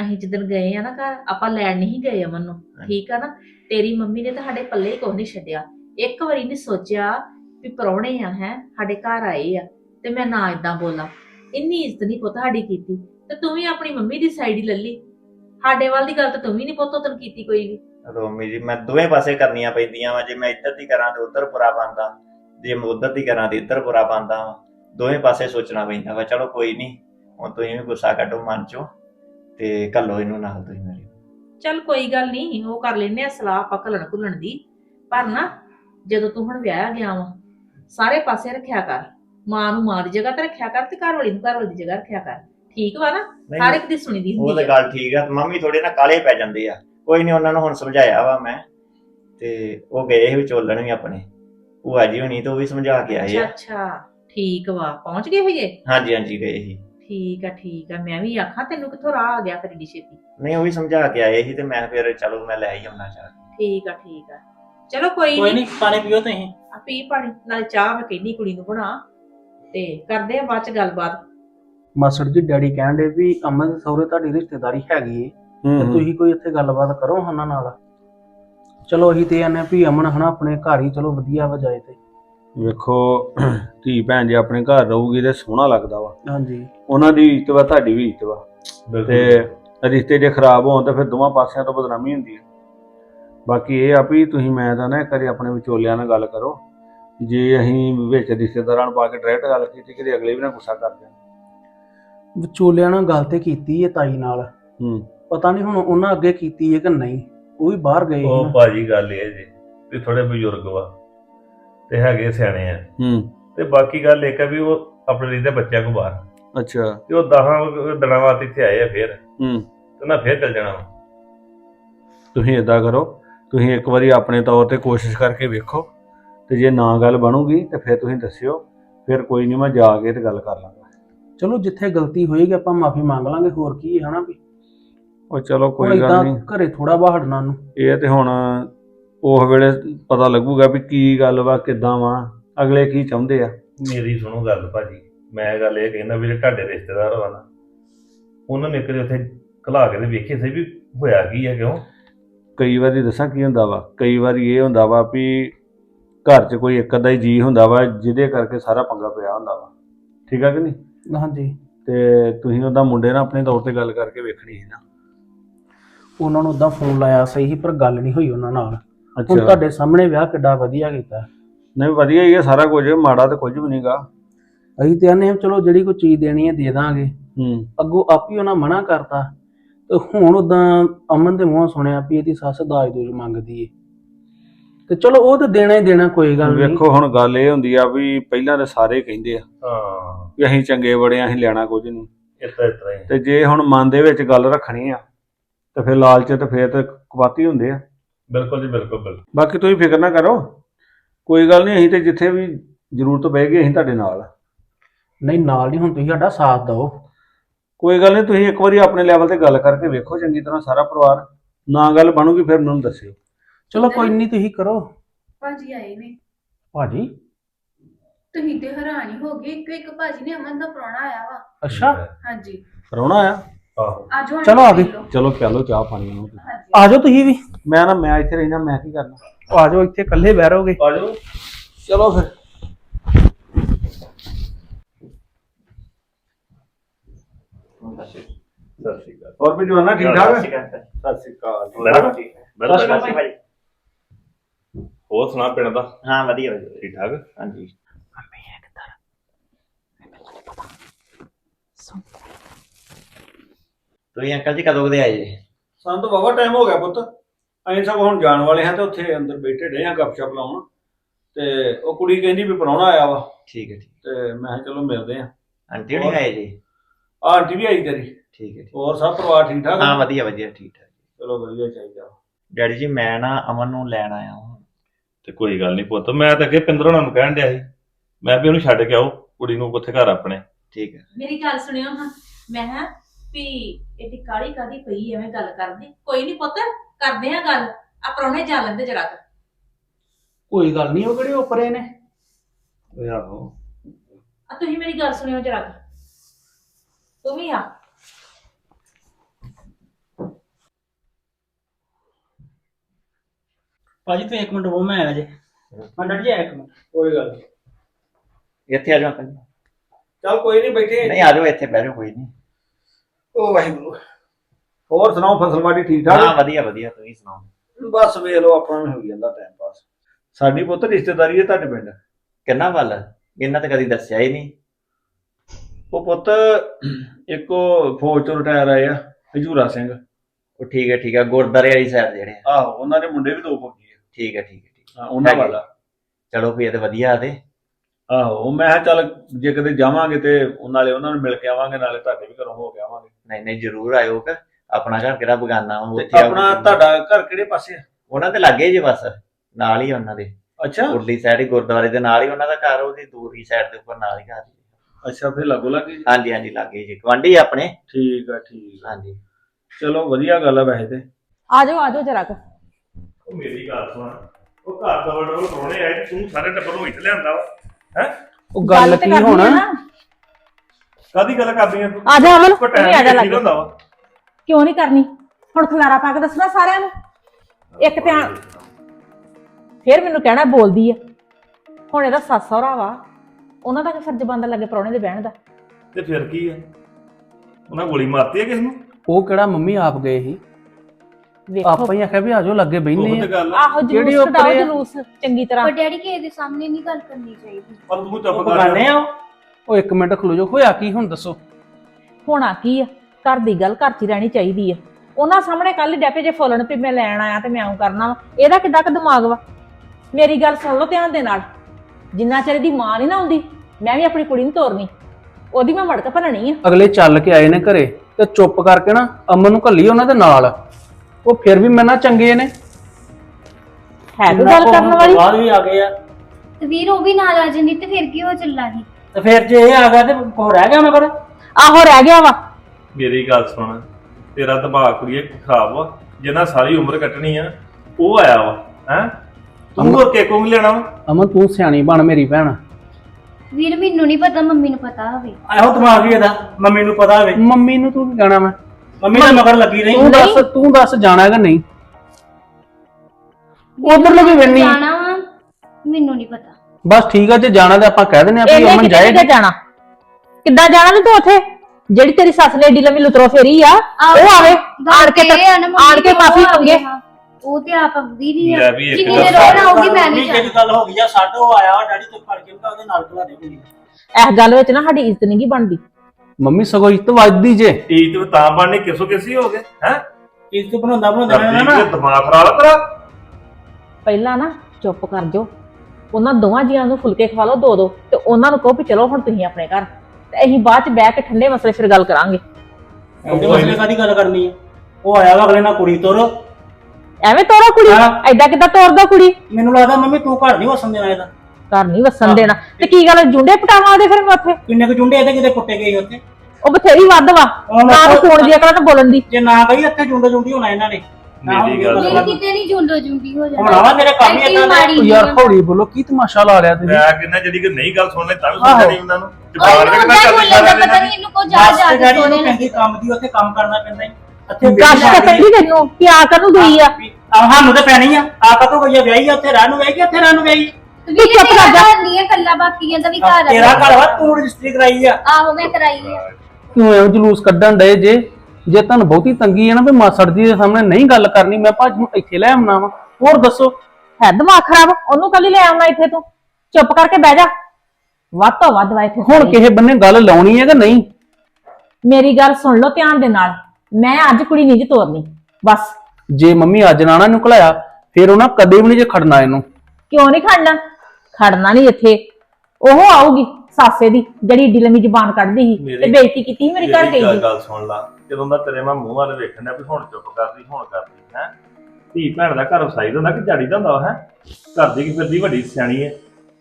ਅਸੀਂ ਜਿੱਦਣ ਗਏ ਆ ਨਾ ਘਰ ਆਪਾਂ ਲੈਣ ਨਹੀਂ ਗਏ ਅਮਨ ਨੂੰ ਠੀਕ ਆ ਨਾ? ਤੇਰੀ ਮੰਮੀ ਨੇ ਤਾਂ ਸਾਡੇ ਪੱਲੇ ਹੀ ਕੁਝ ਨਹੀਂ ਛੱਡਿਆ। ਇੱਕ ਵਾਰੀ ਨਹੀਂ ਸੋਚਿਆ ਵੀ ਪਰੌਣੇ ਆ ਹੈ ਸਾਡੇ ਘਰ ਆਏ ਆ ਤੇ ਮੈਂ ਨਾ ਇਦਾਂ ਬੋਲਾਂ। ਇੰਨੀ ਇੱਜ਼ਤ ਨਹੀਂ ਪੁੱਤ ਸਾਡੀ ਕੀਤੀ। ਤੇ ਤੂੰ ਵੀ ਆਪਣੀ ਮੰਮੀ ਦੀ ਸਾਈਡ ਹੀ ਲੱਲੀ ਸਾਡੇ ਵੱਲ ਦੀ ਗੱਲ ਤਾਂ ਤੂੰ ਵੀ ਨਹੀਂ ਪੁੱਤ ਉਦੋਂ ਕੀਤੀ ਕੋਈ ਵੀ। ਰੋਮੀ ਜੀ ਮੈਂ ਦੋਵੇਂ ਪਾਸੇ ਕਰਨੀਆਂ ਪੈਂਦੀਆਂ ਵਾ ਜੇ ਮੈਂ ਇੱਧਰ ਦੀ ਕਰਾਂ ਤੇ ਉੱਧਰ ਬੁਰਾ ਪਾਉਂਦਾ ਜੇ ਮੈਂ ਉੱਧਰ ਦੀ ਕਰਾਂ ਤੇ ਇੱਧਰ ਬੁਰਾ ਵਾ ਦੋਵੇਂ ਪਾਸੇ ਸੋਚਣਾ ਪੈਂਦਾ ਵਾ ਚਲੋ ਕੋਈ ਨਹੀਂ ਹੁਣ ਤੁਸੀਂ ਵੀ ਗੁੱਸਾ ਕੱਢੋ ਮਨ ਚੋਂ ਤੇ ਕੱਲੋ ਇਹਨੂੰ ਨਾਲ ਤੁਸੀਂ ਮੇਰੇ। ਚੱਲ ਕੋਈ ਗੱਲ ਨਹੀਂ ਉਹ ਕਰ ਲੈਨੇ ਆ ਸਲਾਹ ਆਪਾਂ ਘੱਲਣ ਘੁੱਲਣ ਦੀ। ਪਰ ਨਾ ਜਦੋਂ ਤੂੰ ਹੁਣ ਵਿਆਹਿਆ ਗਿਆ ਵਾ ਸਾਰੇ ਪਾਸੇ ਰੱਖਿਆ ਕਰ। ਮਾਂ ਨੂੰ ਮਾਂ ਦੀ ਜਗ੍ਹਾ ਤੇ ਰੱਖਿਆ ਕਰ ਤੇ ਘਰ ਵਾਲੀ ਨੂੰ ਘਰ ਵਾਲੀ ਦੀ ਜਗ੍ਹਾ ਰੱਖਿਆ ਕਰ। ਠੀਕ ਵਾ ਨਾ? ਨਹੀਂ, ਹਰ ਇੱਕ ਦੀ ਸੁਣੀ ਦੀ ਉਹ ਹੁੰਦੀ ਤਾਂ ਗੱਲ ਠੀਕ ਆ ਮੰਮੀ ਥੋੜੇ ਨਾ ਕਾਲੇ ਪੈ ਜਾਂਦੇ ਆ। ਕੋਈ ਨਹੀਂ ਉਹਨਾਂ ਨੂੰ ਹੁਣ ਸਮਝਾਇਆ ਵਾ ਮੈਂ। ਤੇ ਉਹ ਗਏ ਸੀ ਵਿਚੋਲਣ ਵੀ ਆਪਣੇ। ਭੂਆ ਜੀ ਹੁਣੀ ਤੋਂ ਵੀ ਸਮਝਾ ਕੇ ਆਏ ਅੱਛਾ ਆ। ਅੱਛਾ ਠੀਕ ਵਾ। ਪਹੁੰਚ ਗਏ ਹੋਈਏ ਹਾਂਜੀ ਹਾਂਜੀ ਗਏ ਸੀ। ਠੀਕ ਆ ਠੀਕ ਆ। ਮੈਂ ਵੀ ਆਖਾਂ ਤੈਨੂੰ ਕਿੱਥੋਂ ਰਾਹ ਆ ਗਿਆ ਫਿਰ ਏਡੀ ਛੇਤੀ? ਨਹੀਂ ਉਹ ਵੀ ਸਮਝਾ ਕੇ ਆਏ ਸੀ ਤੇ ਮੈਂ ਫਿਰ ਚਲੋ ਮੈਂ ਲੈ ਹੀ ਆਉਣਾ ਚਾਹ। ਠੀਕ ਆ ਠੀਕ ਆ। ਚਲੋ ਕੋਈ ਕੋਈ ਨਹੀਂ ਨਹੀਂ ਪਾਣੀ ਪੀਓ ਤੁਸੀਂ। ਆ ਪੀ ਪਾਣੀ ਨਾਲ ਚਾਹ ਮੈਂ ਕਹਿੰਦੀ ਕੁੜੀ ਨੂੰ ਬਣਾ। ਤੇ ਕਰਦੇ ਆ ਬਾਅਦ ਚ ਗੱਲਬਾਤ। ਮਾਸੜ ਜੀ ਡੈਡੀ ਕਹਿੰਦੇ ਵੀ ਅਮਨ ਦੇ ਸਹੁਰੇ ਤੁਹਾਡੀ ਰਿਸ਼ਤੇਦਾਰੀ ਹੈਗੀ ਏ ਤੇ। ਤੁਸੀਂ ਕੋਈ ਇੱਥੇ ਗੱਲਬਾਤ ਕਰੋ ਉਹਨਾਂ ਨਾਲ। ਚਲੋ ਅਸੀਂ ਤੇ ਆਨੇ ਵੀ ਅਮਨ ਹਨਾ ਆਪਣੇ ਘਰ ਹੀ ਚਲੋ ਵਧੀਆ ਵਜਾਏ ਤੇ। ਵੇਖੋ ਧੀ ਭੈਣ ਜੇ ਆਪਣੇ ਘਰ ਰਹੂਗੀ ਤੇ ਸੋਹਣਾ ਲੱਗਦਾ ਵਾ। ਹਾਂਜੀ। ਉਹਨਾਂ ਦੀ ਇੱਜ਼ਤ ਵਾ ਤੁਹਾਡੀ ਵੀ ਇੱਜ਼ਤ ਵਾ। ਤੇ ਰਿਸ਼ਤੇ ਜੇ ਖਰਾਬ ਹੋਣ ਤਾਂ ਫਿਰ ਦੋਵਾਂ ਪਾਸਿਆਂ ਤੋਂ ਬਦਨਾਮੀ ਹੁੰਦੀ ਹੈ ਬਾਕੀ ਇਹ ਆ ਵੀ ਤੁਸੀਂ ਮੈਂ ਤਾਂ ਨਾ ਇੱਕ ਵਾਰੀ ਆਪਣੇ ਵਿਚੋਲਿਆਂ ਨਾਲ ਗੱਲ ਕਰੋ। ਜੇ ਅਸੀਂ ਵਿੱਚ ਰਿਸ਼ਤੇਦਾਰਾਂ ਨੂੰ ਪਾ ਕੇ ਡਾਇਰੈਕਟ ਗੱਲ ਕੀਤੀ ਕਿ ਅਗਲੇ ਵੀ ਨਾ ਗੁੱਸਾ ਕਰ ਦੇਣ ਵਿਚੋਲਿਆਂ ਨਾਲ ਗੱਲ ਤੇ ਕੀਤੀ ਏ ਤਾਈ ਨਾਲ। ਹੂੰ। ਪਤਾ ਨਹੀਂ ਹੁਣ ਉਹਨਾਂ ਅੱਗੇ ਕੀਤੀ ਏ ਕਿ ਨਹੀਂ। ਉਹ ਵੀ ਬਾਹਰ ਗਏ ਸੀ ਉਹ ਨਾ। ਭਾਜੀ ਗੱਲ ਇਹ ਜੀ ਵੀ ਥੋੜੇ ਬਜ਼ੁਰਗ ਵਾ ਤੇ ਹੈਗੇ ਸਿਆਣੇ ਆ। ਹੂੰ। ਤੇ ਬਾਕੀ ਗੱਲ ਇੱਕ ਆ ਵੀ ਉਹ ਆਪਣੇ ਲਈ ਦੇ ਬੱਚਿਆਂ ਕੋ ਬਾਹਰ। ਅੱਛਾ। ਤੇ ਉਹ ਦਹਾਂ ਦਿਨਾਂ ਬਾਅਦ ਇੱਥੇ ਆਏ ਆ ਫੇਰ। ਹੂੰ। ਤੇ ਨਾ ਫੇਰ ਚੱਲ ਜਾਣਾ ਵਾ। ਤੁਸੀਂ ਇਦਾਂ ਕਰੋ ਤੁਸੀਂ ਇੱਕ ਵਾਰੀ ਆਪਣੇ ਤੌਰ ਤੇ ਕੋਸ਼ਿਸ਼ ਕਰਕੇ ਵੇਖੋ। ਤੇ ਜੇ ਨਾ ਗੱਲ ਬਣੂਗੀ ਤੇ ਫਿਰ ਤੁਸੀਂ ਦੱਸਿਓ। ਫਿਰ ਕੋਈ ਨਹੀਂ ਮੈਂ ਜਾ ਕੇ ਤੇ ਗੱਲ ਕਰ ਲਾਂਗਾ। ਚਲੋ ਜਿੱਥੇ ਗਲਤੀ ਹੋਏਗੀ ਆਪਾਂ ਮਾਫੀ ਮੰਗ ਲਾਂਗੇ ਹੋਰ ਕੀ ਹੈ ਹਨਾ ਵੀ? ਉਹ ਚਲੋ ਕੋਈ ਗੱਲ ਨਹੀਂ। ਘਰੇ ਥੋੜਾ ਬਾਹੜਨਾ ਨੂੰ ਇਹ ਤੇ ਹੁਣ ਉਸ ਵੇਲੇ ਪਤਾ ਲੱਗੂਗਾ ਵੀ ਕੀ ਗੱਲ ਵਾ ਕਿੱਦਾਂ ਵਾ। ਅਗਲੇ ਕੀ ਚਾਹੁੰਦੇ ਆ? ਮੇਰੀ ਸੁਣੋ ਗੱਲ ਭਾਜੀ। ਮੈਂ ਗੱਲ ਇਹ ਕਹਿੰਦਾ ਵੀ ਜਿਹੜੇ ਤੁਹਾਡੇ ਰਿਸ਼ਤੇਦਾਰ ਵਾ ਨਾ ਉਹਨਾਂ ਨੇ ਕਦੇ ਉੱਥੇ ਘਲਾ ਕੇ ਤੇ ਵੇਖੇ ਸੀ ਵੀ ਹੋਇਆ ਕੀ ਹੈ ਕਿਉਂ? ਕਈ ਵਾਰੀ ਦੱਸਾਂ ਕੀ ਹੁੰਦਾ ਵਾ? ਕਈ ਵਾਰੀ ਇਹ ਹੁੰਦਾ ਵਾ ਵੀ ਘਰ 'ਚ ਕੋਈ ਇੱਕ ਅੱਧਾ ਹੀ ਜੀ ਹੁੰਦਾ ਵਾ ਜਿਹਦੇ ਕਰਕੇ ਸਾਰਾ ਪੰਗਾ ਪਿਆ ਹੁੰਦਾ ਵਾ। ਠੀਕ ਆ ਕਿ ਨਹੀਂ? ਹਾਂਜੀ। ਤੇ ਤੁਸੀਂ ਉਹਦਾ ਮੁੰਡੇ ਨਾਲ ਆਪਣੇ ਤੌਰ ਤੇ ਗੱਲ ਕਰਕੇ ਵੇਖਣੀ ਸੀ ਨਾ? ਉਹਨਾਂ ਨੂੰ ਉਦਾਂ ਫੋਨ ਲਾਇਆ ਸਹੀ ਸੀ, ਪਰ ਗੱਲ ਨਹੀਂ ਹੋਈ ਉਹਨਾਂ ਨਾਲ। ਹੁਣ ਤੁਹਾਡੇ ਸਾਹਮਣੇ ਵਿਆਹ ਕਿੱਡਾ ਵਧੀਆ ਕੀਤਾ। ਨਹੀਂ ਵਧੀਆ ਹੀ ਹੈ ਸਾਰਾ ਕੁਝ ਮਾੜਾ ਤੇ ਕੁਝ ਵੀ ਨਹੀਂਗਾ ਅਸੀਂ ਤੇ ਆਨੇ ਚਲੋ ਜਿਹੜੀ ਕੋਈ ਚੀਜ਼ ਦੇਣੀ ਹੈ ਦੇ ਦਾਂਗੇ। ਹੂੰ। ਅੱਗੋਂ ਆਪ ਹੀ ਉਹਨਾਂ ਮਨਾ ਕਰਤਾ। ਤੇ ਹੁਣ ਉਦਾਂ ਅਮਨ ਦੇ ਮੂੰਹੋਂ ਸੁਣਿਆ ਵੀ ਇਹਦੀ ਸੱਸ ਦਾਜ ਦੂਜ ਮੰਗਦੀ ਏ। ਤੇ ਚਲੋ ਉਹ ਤਾਂ ਦੇਣਾ ਹੀ ਦੇਣਾ ਕੋਈ ਗੱਲ ਨਹੀਂ। ਵੇਖੋ ਹੁਣ ਗੱਲ ਇਹ ਹੁੰਦੀ ਆ ਵੀ ਪਹਿਲਾਂ ਤਾਂ ਸਾਰੇ ਕਹਿੰਦੇ ਆ ਹਾਂ। ਵੀ ਅਸੀਂ ਚੰਗੇ ਬੜੇ ਆ ਅਸੀਂ ਲੈਣਾ ਕੁਝ ਨਹੀਂ। ਇਸ ਤਰ੍ਹਾਂ ਇਸ ਤਰ੍ਹਾਂ ਹੀ ਤੇ ਜੇ ਹੁਣ ਮਨ ਦੇ ਵਿੱਚ ਗੱਲ ਰੱਖਣੀ ਆ ਤੇ ਫਿਰ ਲਾਲਚ ਤੇ ਫਿਰ ਤੇ ਕਵਾਤੀ ਹੁੰਦੇ ਆ। ਬਿਲਕੁਲ ਜੀ ਬਿਲਕੁਲ ਬਿਲਕੁਲ। ਬਾਕੀ ਤੁਸੀਂ ਫਿਕਰ ਨਾ ਕਰੋ। ਕੋਈ ਗੱਲ ਨਹੀਂ ਅਸੀਂ ਤੇ ਜਿੱਥੇ ਵੀ ਜ਼ਰੂਰਤ ਪਏਗੀ ਅਸੀਂ ਤੁਹਾਡੇ ਨਾਲ ਆ। ਨਹੀਂ ਨਾਲ ਨਹੀਂ ਹੁਣ ਤੁਸੀਂ ਸਾਡਾ ਸਾਥ ਦਿਓ। ਕੋਈ ਗੱਲ ਨਹੀਂ ਤੁਸੀਂ ਇੱਕ ਵਾਰੀ ਆਪਣੇ ਲੈਵਲ ਤੇ ਗੱਲ ਕਰਕੇ ਵੇਖੋ ਚੰਗੀ ਤਰ੍ਹਾਂ ਸਾਰਾ ਪਰਿਵਾਰ। ਨਾ ਗੱਲ ਬਣੂਗੀ ਫਿਰ ਮੈਨੂੰ ਦੱਸਿਓ। ਚਲੋ ਕੋਈ ਨਹੀਂ ਤੁਸੀਂ ਕਰੋ। ਭਾਜੀ ਆਏ ਨੇ। ਭਾਜੀ? ਤੁਸੀਂ ਤੇ ਹੈਰਾਨ ਹੀ ਹੋ ਗਏ ਇੱਕ ਇੱਕ ਭਾਜੀ ਨੇ ਅਮਨ ਦਾ ਪ੍ਰਾਹੁਣਾ ਆਇਆ ਵਾ। ਅੱਛਾ। ਹਾਂਜੀ। ਪਰਉਣਾ ਆ ਆਹੋ। ਆਜੋ ਚਲੋ ਆ ਗਏ। ਚਲੋ ਪਿਆਲੋ ਚਾਹ ਪਾਣੀ ਨੂੰ ਹਾਂਜੀ। ਆ ਜਾਓ ਤੁਸੀਂ ਵੀ। ਮੈਂ ਨਾ ਮੈਂ ਇੱਥੇ ਰਹਿਣਾ ਮੈਂ ਕੀ ਕਰਨਾ? ਆ ਜਾਓ ਇੱਥੇ ਇਕੱਲੇ ਬਹਿ ਰਹੋਗੇ। ਆ ਜਾਓ। ਚਲੋ ਫਿਰ। ਸਤਿ ਸ਼੍ਰੀ ਅਕਾਲ। ਹੋਰ ਵੀ ਜਵਾਨਾ ਠੀਕ ਠਾਕ? ਸਤਿ ਸ਼੍ਰੀ ਅਕਾਲ। ਸਤਿ ਸ਼੍ਰੀ ਅਕਾਲ। ਬਿਲਕੁਲ ਸਤਿ ਸ਼੍ਰੀ ਅਕਾਲ। ਭਾਈ ਹੋਰ ਸੁਣਾ ਪਿੰਡ ਦਾ? ਹਾਂ ਵਧੀਆ ਵਧੀਆ। ਠੀਕ ਠਾਕ ਹਾਂਜੀ ਤੁਸੀਂ ਅੰਕਲ ਜੀ ਕਦੋਂ ਕਦੇ ਆਏ ਜੀ? ਸਾਨੂੰ ਤਾਂ ਬਾਬਾ ਟਾਈਮ ਹੋ ਗਿਆ ਪੁੱਤ। ਅਸੀਂ ਸਭ ਹੁਣ ਜਾਣ ਵਾਲੇ ਹਾਂ ਤੇ ਉੱਥੇ ਅੰਦਰ ਬੈਠੇ ਰਹੇ ਹਾਂ ਗੱਪਸ਼ਪ ਲਾਉਣ। ਤੇ ਉਹ ਕੁੜੀ ਕਹਿੰਦੀ ਵੀ ਪਰੌਣਾ ਆਇਆ ਵਾ। ਠੀਕ ਹੈ ਠੀਕ। ਤੇ ਮੈਂ ਕਿਹਾ ਚਲੋ ਮਿਲਦੇ ਹਾਂ। ਆਂਟੀ ਹੁਣੀ ਆਏ ਜੀ? ਆਹ ਆਂਟੀ ਵੀ ਆਈ ਤੇਰੀ। ਠੀਕ ਹੈ ਠੀਕ। ਹੋਰ ਸਭ ਪਰਿਵਾਰ ਠੀਕ ਠਾਕ ਹਾਂ ਵਧੀਆ ਵਧੀਆ ਠੀਕ ਠਾਕ ਚਲੋ ਵਧੀਆ ਚਾਹੀਦਾ। ਡੈਡੀ ਜੀ ਮੈਂ ਨਾ ਅਮਨ ਨੂੰ ਲੈਣ ਆਇਆ ਹਾਂ ਤੇ ਕੋਈ ਗੱਲ ਨਹੀਂ ਪੁੱਤ ਮੈਂ ਤਾਂ ਅੱਗੇ ਪਿੰਦਰ ਹੋਣਾ ਨੂੰ ਕਹਿਣ ਡਿਆ ਸੀ। ਮੈਂ ਵੀ ਉਹਨੂੰ ਛੱਡ ਕੇ ਆਓ ਕੁੜੀ ਨੂੰ ਉੱਥੇ ਘਰ ਆਪਣੇ। ਠੀਕ ਹੈ। ਮੇਰੀ ਗੱਲ ਸੁਣਿਓ ਹਾਂ ਮੈਂ ਹਾਂ ਵੀ ਇਹਦੀ ਕਾਲੀ ਕਾਦੀ ਪਈ ਐਵੇਂ ਗੱਲ ਕਰਦੀ ਕੋਈ ਨਹੀਂ ਪੁੱਤ ਕਰਦੇ ਆ ਗੱਲ ਆ ਪ੍ਰਾਹੁਣੇ ਜਾ ਲੈਂਦੇ ਜਰਾ ਕੁ। ਕੋਈ ਗੱਲ ਨਹੀਂ ਉਹ ਕਿਹੜੇ ਉੱਪਰੇ ਨੇ? ਓਏ ਆਹੋ। ਆ ਤੁਸੀਂ ਮੇਰੀ ਗੱਲ ਸੁਣਿਓ ਜਰਾ ਕੁ। ਤੂੰ ਵੀ ਆ। ਭਾਜੀ ਤੂੰ ਇੱਕ ਮਿੰਟ ਉਹ ਮੈਂ ਆਇਆ ਜੇ। ਮੈਂ ਡਰ ਜਾ ਇੱਕ ਮਿੰਟ। ਕੋਈ ਗੱਲ ਨਹੀਂ ਇੱਥੇ ਆ ਜਾਓ ਅੰਕਲ ਜੀ। ਚੱਲ ਕੋਈ ਨਹੀਂ ਬੈਠੇ ਨਹੀਂ ਆ ਜਾਓ ਇੱਥੇ ਬਹਿ ਜਾਓ ਕੋਈ ਨਹੀਂ ਉਹ ਵਾਹਿਗੁਰੂ। ਹੋਰ ਸੁਣਾਓ ਫਸਲਵਾੜੀ ਠੀਕ ਹਾਂ ਠਾਕ ਵਧੀਆ ਵਧੀਆ ਤੁਸੀਂ ਸੁਣਾਓ? ਬਸ ਵੇਖ ਲਓ ਆਪਣਾ ਵੀ ਹੋ ਜਾਂਦਾ ਟਾਈਮ ਪਾਸ ਸਾਡੀ ਪੁੱਤ ਰਿਸ਼ਤੇਦਾਰੀ ਹੈ ਤੁਹਾਡੇ ਪਿੰਡ। ਕਿੰਨਾ ਵੱਲ? ਇਹਨਾਂ ਤੇ ਕਦੀ ਦੱਸਿਆ ਹੀ ਨਹੀਂ। ਉਹ ਪੁੱਤ ਇੱਕੋ ਫੌਜ ਤੋਂ ਰਿਟਾਇਰ ਆਏ ਆ ਹਜੂਰਾ ਸਿੰਘ। ਉਹ ਠੀਕ ਹੈ ਠੀਕ ਹੈ ਗੁਰਦਾਰੇ ਵਾਲੀ ਸਾਈਡ ਜਿਹੜੇ ਆ। ਆਹੋ ਉਹਨਾਂ ਦੇ ਮੁੰਡੇ ਵੀ ਦੋ ਆ ਠੀਕ ਹੈ ਠੀਕ ਹੈ ਠੀਕ ਹਾਂ, ਉਹਨਾਂ ਹੈਗੇ। ਵਾਲਾ। ਚਲੋ ਵੀ ਇਹ ਤੇ ਵਧੀਆ ਤੇ। ਆਹੋ ਮੈਂ ਕਿਹਾ ਚੱਲ ਜੇ ਕਦੇ ਜਾਵਾਂਗੇ ਤੇ ਉਹ ਨਾਲੇ ਉਹਨਾਂ ਨੂੰ ਮਿਲ ਕੇ ਆਵਾਂਗੇ ਨਾਲੇ ਤੁਹਾਡੇ ਵੀ ਘਰੋਂ ਹੋ ਕੇ ਆਵਾਂਗੇ। ਨਹੀਂ ਨਹੀਂ ਜ਼ਰੂਰ ਆਇਓ ਕਿ ਆਪਣਾ ਘਰ ਕਿਹੜਾ ਬਗਾਨਾ ਵਾ, ਤੇ ਉੱਥੇ ਆਓ। ਆਪਣਾ। ਤੁਹਾਡਾ ਘਰ ਕਿਹੜੇ ਪਾਸੇ ਆ? ਉਹਨਾਂ ਦੇ ਲੱਗੇ ਜੇ ਬਸ ਨਾਲ ਹੀ ਉਹਨਾਂ ਦੇ। ਅੱਛਾ। ਉਰਲੀ ਸਾਈਡ ਹੀ ਗੁਰਦੁਆਰੇ ਦੇ ਨਾਲ ਹੀ ਉਹਨਾਂ ਦਾ ਘਰ ਉਹਦੀ ਦੂਰੀ ਸਾਈਡ ਦੇ ਉੱਪਰ ਨਾਲ ਹੀ ਘਰ। ਅੱਛਾ ਫਿਰ ਲੱਗੋ ਲੱਗੀ ਜੀ? ਹਾਂਜੀ ਹਾਂਜੀ ਲੱਗੇ ਜੀ। ਗਵਾਂਢੀ ਆਪਣੇ। ਠੀਕ ਆ ਠੀਕ ਆ। ਹਾਂਜੀ। ਚਲੋ ਵਧੀਆ ਗੱਲ ਆ ਵੈਸੇ ਤੇ। ਆ ਜਾਓ ਆ ਜਾਓ ਜਰਾ ਕੁ। ਉਹ ਮੇਰੀ ਗੱਲ ਸੁਣ। ਉਹ ਘਰ ਦਾ ਡਬਲ ਪਰੋਣੇ ਆਏ ਤੇ ਤੂੰ ਸਾਰੇ ਟੱਬਰ ਨੂੰ ਇੱਥੇ ਲਿਆਂਦਾ ਵਾ। ਹੈ? ਉਹ ਗੱਲ ਕੀ ਹੁਣ। ਕਾਦੀ ਗੱਲ ਕਰਦੀ ਆ ਤੂੰ? ਆ ਜਾ ਅਮਨ ਕੋਈ ਆ ਜਾ ਲੱਗੇ। ਹੁੰਦਾ ਵਾ। ਕਿਉਂ ਨਹੀਂ ਕਰਨੀ? ਹੁਣ ਖਲਾਰਾ ਪਾ ਕੇ ਦੱਸਣਾ ਸਾਰਿਆਂ ਨੂੰ। ਇੱਕ ਤੇ ਆ- ਫਿਰ ਮੈਨੂੰ ਕਹਿਣਾ ਬੋਲਦੀ ਆ। ਹੁਣ ਇਹਦਾ ਸੱਸ ਸਹੁਰਾ ਵਾ। ਉਹਨਾਂ ਦਾ ਕੀ ਫਰਜ਼ ਬੰਦਾ ਲੱਗੇ ਪ੍ਰਾਹੁਣੇ ਦੇ ਬਹਿਣ ਦਾ। ਤੇ ਫਿਰ ਕੀ ਆ? ਉਹਨਾਂ ਗੋਲੀ ਮਾਰਤੀ ਆ ਕਿਸ ਨੂੰ? ਉਹ ਕਿਹੜਾ ਮੰਮੀ ਆਪ ਗਏ ਸੀ? ਵੇਖੋ। ਆਪਾਂ ਹੀ ਆਖਿਆ ਵੀ ਆਜੋ ਲੱਗੇ ਉਹ ਆ। ਗੱਲ ਆ। ਆਹੋ ਜਿਹੜੀ ਜਲੂਸ ਉਹ ਕਢਾਓ ਪਰੇ ਆ। ਜਲੂਸ ਚੰਗੀ ਤਰ੍ਹਾਂ। ਪਰ ਡੈਡੀ ਕਿਸੇ ਦੇ ਸਾਹਮਣੇ ਨਹੀਂ ਗੱਲ ਕਰਨੀ ਚਾਹੀਦੀ। ਪਰ ਤੂੰ ਉਹ ਚੁੱਪ ਕਰ ਬਗਾਨੇ ਆ ਉਹ? ਉਹ ਇੱਕ ਮਿੰਟ ਖਲੋ ਜਾਓ। ਹੋਇਆ ਕੀ ਹੁਣ ਦੱਸੋ? ਹੋਣਾ ਕੀ ਆ? ਘਰ ਦੀ ਗੱਲ ਘਰ 'ਚ ਹੀ ਰਹਿਣੀ ਚਾਹੀਦੀ ਆ। ਉਹਨਾਂ ਸਾਹਮਣੇ ਕੱਲ ਡੈਪੇ ਜੇ ਫੋਲਣ ਵੀ ਮੈਂ ਲੈਣ ਆਇਆ ਤੇ ਮੈਂ ਆਉਂ ਕਰਨਾ ਵਾ। ਇਹਦਾ ਕਿੱਦਾਂ ਕੁ ਦਿਮਾਗ ਵਾ? ਮੇਰੀ ਗੱਲ ਸੁਣ ਲਓ ਧਿਆਨ ਦੇ ਨਾਲ। ਜਿੰਨਾ ਚਿਰ ਦੀ ਮਾਂ ਨਹੀਂ ਨਾ ਆਉਂਦੀ ਮੈਂ ਵੀ ਆਪਣੀ ਕੁੜੀ ਨੂੰ ਤੋਰਨੀ। ਉਹਦੀ ਮੈਂ ਮੜਕ ਭੰਨਣੀ ਆ। ਅਗਲੇ ਚੱਲ ਕੇ ਆਏ ਨੇ ਘਰੇ ਤੇ ਚੁੱਪ ਕਰਕੇ ਨਾ ਅਮਨ ਨੂੰ ਘੱਲੀ ਉਹਨਾਂ ਦੇ ਨਾਲ। ਉਹ ਫਿਰ ਵੀ ਨਾਲ ਚੰਗੇ ਨੇ। ਹੈ ਕੋਈ ਗੱਲ ਕਰਨ ਵਾਲੀ? ਬਾਅਦ ਵੀ ਆ ਗਏ ਆ। ਤੇ ਵੀਰ ਉਹ ਵੀ ਨਾਲ ਆ ਜਾਂਦੀ ਤੇ ਫਿਰ ਕੀ ਹੋ ਚੱਲਾ ਸੀ ਤੇ ਫਿਰ ਜੇ ਇਹ ਆ ਗਿਆ ਤੇ ਕੋ ਰਹਿ ਗਿਆ ਮੈਂ ਪਰ ਆਹੋ ਰਹਿ ਗਿਆ ਵਾ। ਮੇਰੀ ਗੱਲ ਸੁਣ ਤੇਰਾ ਦਿਮਾਗ ਕੁੜੀਏ ਖਰਾਬ ਵਾ। ਜਿੰਨਾ ਸਾਰੀ ਉਮਰ ਕੱਟਣੀ ਆ ਉਹ ਆਇਆ ਵਾ ਹੈ? ਤੂੰ ਹੋਰ ਕੇ ਕੋਲ ਲੈਣਾ ਵਾ? ਅਮਨ ਤੂੰ ਸਿਆਣੀ ਬਣ ਮੇਰੀ ਭੈਣ। ਵੀਰ ਮੈਨੂੰ ਨਹੀਂ ਪਤਾ ਮੰਮੀ ਨੂੰ ਪਤਾ ਹੋਵੇ। ਇਹੋ ਦਿਮਾਗ ਹੀ ਇਹਦਾ। ਮੰਮੀ ਨੂੰ ਪਤਾ ਹੋਵੇ। ਮੰਮੀ ਨੂੰ ਤੂੰ ਕੀ ਕਹਿਣਾ ਮੈਂ? ਮੰਮੀ ਦਾ ਮਗਰ ਲੱਗੀ ਰਹੀ। ਤੂੰ ਦੱਸ ਤੂੰ ਦੱਸ ਜਾਣਾ ਕਿ ਨਹੀਂ? ਉਧਰ ਨੂੰ ਵੀ ਵੇਨੀ। ਜਾਣਾ ਵਾ ਮੈਨੂੰ ਨਹੀਂ ਪਤਾ। ਬਸ ਠੀਕ ਆ ਜੇ ਜਾਣਾ ਤੇ ਆਪਾਂ ਕਹਿ ਦਿੰਦੇ ਆ ਵੀ ਇਹਨੇ ਅਮਨ ਕਿੱਥੇ ਜਾਏਗੀ ਕਿੱਥੇ ਜਾਣਾ? ਕਿੱਦਾਂ ਜਾਣਾ ਨੀ ਤੂੰ ਉੱਥੇ? ਜਿਹੜੀ ਤੇਰੀ ਸੱਸ ਨੇ ਏਡੀ ਲੰਮੀ ਲੁਤਰੋ ਫੇਰੀ ਆ ਉਹ ਆਵੇ। ਆਣ ਕੇ ਇਹ ਮੰਮੀ ਆਣ ਕੇ ਮਾਫੀ ਮੰਗੇ। ਉਹ ਤੇ ਆਪ ਅਗਦੀ ਨਹੀਂ ਲੈ ਆ ਵੀ ਇੱਕ ਜਿੰਨੀ ਦੇਰ ਉਹ ਨਾ ਹੋਊਗੀ ਮੈਂ ਨਹੀਂ ਜਾਣਾ। ਗੱਲ ਹੋ ਗਈ ਆ ਸਾਡੇ ਆਇਆ ਡੈਡੀ ਤੇ ਫੜ ਕੇ ਉਹਦਾ ਉਹਦੇ ਨਾਲ ਖਲਾ ਦੇ ਕੁੜੀ। ਇਸ ਗੱਲ ਵਿੱਚ ਨਾ ਸਾਡੀ ਇੱਜ਼ਤ ਨਹੀਂ ਗੀ ਬਣਦੀ। ਮੰਮੀ ਸਗੋਂ ਇੱਜ਼ਤ ਵੱਜਦੀ ਜੇ। ਈਦ ਤੇ ਤਾਂ ਬਣਨੀ ਕਿਸੋ ਕਿਸੀ ਹੋ ਗਏ ਹੈ? ਇਸ ਤੋਂ ਬਣਾਉਂਦਾ ਬਣਾਉਂਦਾ ਨਾ। ਦਿਮਾਗ ਖਰਾਬ ਆ ਤੇਰਾ। ਪਹਿਲਾਂ ਨਾ ਚੁੱਪ ਕਰ ਜਾਓ। ਉਹਨਾਂ ਦੋਵਾਂ ਜੀਆਂ ਨੂੰ ਫੁਲਕੇ ਖਵਾ ਲਓ ਦੋ ਦੋ ਤੇ ਉਹਨਾਂ ਨੂੰ ਕਹੋ ਵੀ ਚਲੋ ਹੁਣ ਤੁਸੀਂ ਆਪਣੇ ਘਰ। ਤੇ ਅਸੀਂ ਬਾਅਦ ਚ ਬਹਿ ਕੇ ਠੰਡੇ ਮਸਲੇ ਫਿਰ ਗੱਲ ਕਰਾਂਗੇ। ਉਹਦੇ ਮਸਲੇ ਕਾਦੀ ਗੱਲ ਕਰਨੀ ਆ? ਉਹ ਆਇਆ ਵਾ ਅਗਲੇ ਨਾਲ ਕੁੜੀ ਤੋਰ। ਐਵੇਂ ਤੋਰੋ ਕੁੜੀ। ਹਾਂ। ਐਦਾਂ ਕਿੱਦਾਂ ਤੋਰਦਾ ਕੁੜੀ? ਮੈਨੂੰ ਲੱਗਦਾ ਮੰਮੀ ਤੂੰ ਘਰ ਨਹੀਂ ਵਸਣ ਦੇਣਾ ਇਹਦਾ। ਘਰ ਨਹੀਂ ਵਸਣ ਦੇਣਾ। ਤੇ ਕੀ ਗੱਲ ਜੁੰਡੇ ਪਟਾਵਾਂ ਉਹਦੇ ਫਿਰ ਮੈਂ ਉੱਥੇ? ਕਿੰਨੇ ਕੁ ਜੁੰਡੇ ਇਹਦੇ ਕਿਤੇ ਕੁੱਟੇ ਗਏ ਉੱਥੇ? ਉਹ ਬਥੇਰੀ ਵੱਧ ਵਾ। ਨਾ ਮੈਂ- ਫੋਨ ਦੀ ਅਕਲ ਨਾ ਬੋਲਣ ਦੀ। ਜੇ ਨਾ ਗਈ ਇੱਥੇ ਜੁੰਡੇ ਜੁੰਡੀ ਹੋਣਾ ਇਹਨਾਂ ਨੇ ਨਾ ਮੇਰੀ ਗੱਲ ਹੋਊਗੀ ਮੇਰੇ ਸੁਣ। ਕਿਤੇ ਨਹੀਂ ਜੁੰਡੋ ਜੁੰਡੀ ਹੋ ਹੁਣ ਆਵਾ ਤੇਰੇ ਕੰਮ ਹੀ ਐਡੀ ਏਦਾਂ ਦੇ। ਮਾੜੀ ਉਹ ਯਾਰ ਨਹੀਂ ਆ। ਹੌਲੀ ਬੋਲੋ ਕੀ ਤਮਾਸ਼ਾ ਲਾ ਲਿਆ ਤੁਸੀਂ? ਮੈਂ ਕਹਿੰਦਾ ਜਿਹੜੀ ਕਿ ਨਹੀਂ ਗੱਲ ਸੁਣਨੀ ਤਾਂ ਵੀ ਆਹੋ। ਸੁਣਨੀ ਉਹਨਾਂ ਨੂੰ। ਉਹ ਜਵਾਬ ਇਹਨੂੰ ਕਿੱਦਾਂ ਹੁੰਦਾ ਕਰਦੀ ਬੋਲਣ ਦਾ ਸਾਰਿਆਂ ਪਤਾ ਨੇ ਨਹੀਂ ਇਹਨੂੰ ਕੋ ਜਾ ਬਸ ਜਾ ਤੇ ਕੇ ਡੈਡੀ ਸੋਨੇ ਨੂੰ ਕਹਿੰਦੀ ਕੰਮ ਦੀ ਉੱਥੇ ਕੰਮ ਕਰਨਾ ਪੈਂਦਾ ਹੀ ਇੱਥੇ ਗੱਲ ਵਿਆਹੀ ਤਾਂ ਆ ਸਹੀ ਤੈਨੂੰ ਕਿ ਆ ਕਨੂੰ ਗਈ ਆ? ਆ ਸਾਨੂੰ ਤੇ ਪੈਣੀ ਆ। ਆ ਕਦੋਂ ਗਈ ਆ? ਵਿਆਹੀ ਆ ਉੱਥੇ ਰਹਿਣ ਨੂੰ ਵਿਆਹੀ ਕਿ ਉੱਥੇ ਰਹਿਣ ਨੂੰ ਵਿਆਹੀ ਤੂੰ ਚੁੱਪ ਕਰ ਜਾ। ਨਹੀਂ ਹੈ ਕੱਲਾ ਬਾਕੀਆਂ ਦਾ ਵੀ ਘਰ ਤੇਰਾ ਆ ਘਰ ਵਾ ਤੂੰ ਰਜਿਸਟਰੀ ਕਰਾਈ ਆ। ਆਹੋ ਮੈਂ ਕਰਾਈ ਆ। ਕਿਉਂ ਐਵੇਂ ਜਲੂਸ ਕੱਢਣ ਡਏ ਜੇ। ਜੇ ਤੁਹਾਨੂੰ ਬਹੁਤੀ ਤੰਗੀ ਹੈ ਨਾ ਵੀ ਮਾਸੜ ਜੀ ਦੇ ਸਾਹਮਣੇ ਨਹੀਂ ਗੱਲ ਕਰਨੀ ਮੈਂ ਭਾਜ ਨੂੰ ਇੱਥੇ ਲੈ ਆਉਣਾ ਵਾ। ਹੋਰ ਦੱਸੋ? ਹੈ ਦਿਮਾਗ ਖਰਾਬ ਉਹਨੂੰ ਕੱਲ ਹੀ ਲੈ ਆਉਣਾ ਇੱਥੇ ਤੂੰ। ਚੁੱਪ ਕਰਕੇ ਬਹਿ ਜਾ। ਵੱਧ ਤੋਂ ਵੱਧ ਵਾ ਇੱਥੇ ਹੁਣ ਕਿਸੇ ਬੰਨੇ ਗੱਲ ਲਾਉਣੀ ਹੈ ਕਿ ਨਹੀਂ? ਮੇਰੀ ਗੱਲ ਸੁਣ ਲਓ ਧਿਆਨ ਦੇ ਨਾਲ। ਮੈਂ ਅੱਜ ਕੁੜੀ ਨਹੀਂ ਜੀ ਤੋਰਨੀ। ਬਸ। ਜੇ ਮੰਮੀ ਅੱਜ ਨਾ ਨਾ ਨਿਕਲਾਇਆ ਫਿਰ ਉਹਨਾਂ ਕਦੇ ਵੀ ਨਹੀਂ ਜੇ ਖੜਨਾ ਇਹਨੂੰ। ਕਿਉਂ ਨਹੀਂ ਖੜਨਾ? ਖੜਨਾ ਨਹੀਂ ਇੱਥੇ। ਉਹ ਆਊਗੀ ਸਾਸੇ ਦੀ ਜਿਹੜੀ ਏਡੀ ਲੰਮੀ ਜ਼ਬਾਨ ਕੱਢਦੀ ਸੀ ਤੇ ਮੇਰੀ- ਬੇਇੱਜ਼ਤੀ ਕੀਤੀ ਸੀ ਮੇਰੀ ਘਰ ਮੇਰੀ ਗਈ ਗੱਲ ਦੀ ਗੱਲ ਸੁਣ ਲਾ ਜਦੋਂ ਦਾ ਤੇਰੇ ਮੈਂ ਮੂੰਹ ਵੱਲ ਵੇਖਣ ਡਿਆ ਵੀ ਹੁਣ ਚੁੱਪ ਕਰਦੀ ਹੁਣ ਕਰਦੀ ਹੈ? ਧੀ ਭੈਣ ਦਾ ਘਰ ਵਸਾਈ ਦਾ ਹੁੰਦਾ ਕਿ ਝਾੜੀ ਦਾ ਹੁੰਦਾ ਹੈ? ਘਰ ਦੀ ਕੀ ਫਿਰਦੀ ਵੱਡੀ ਸਿਆਣੀ ਹੈ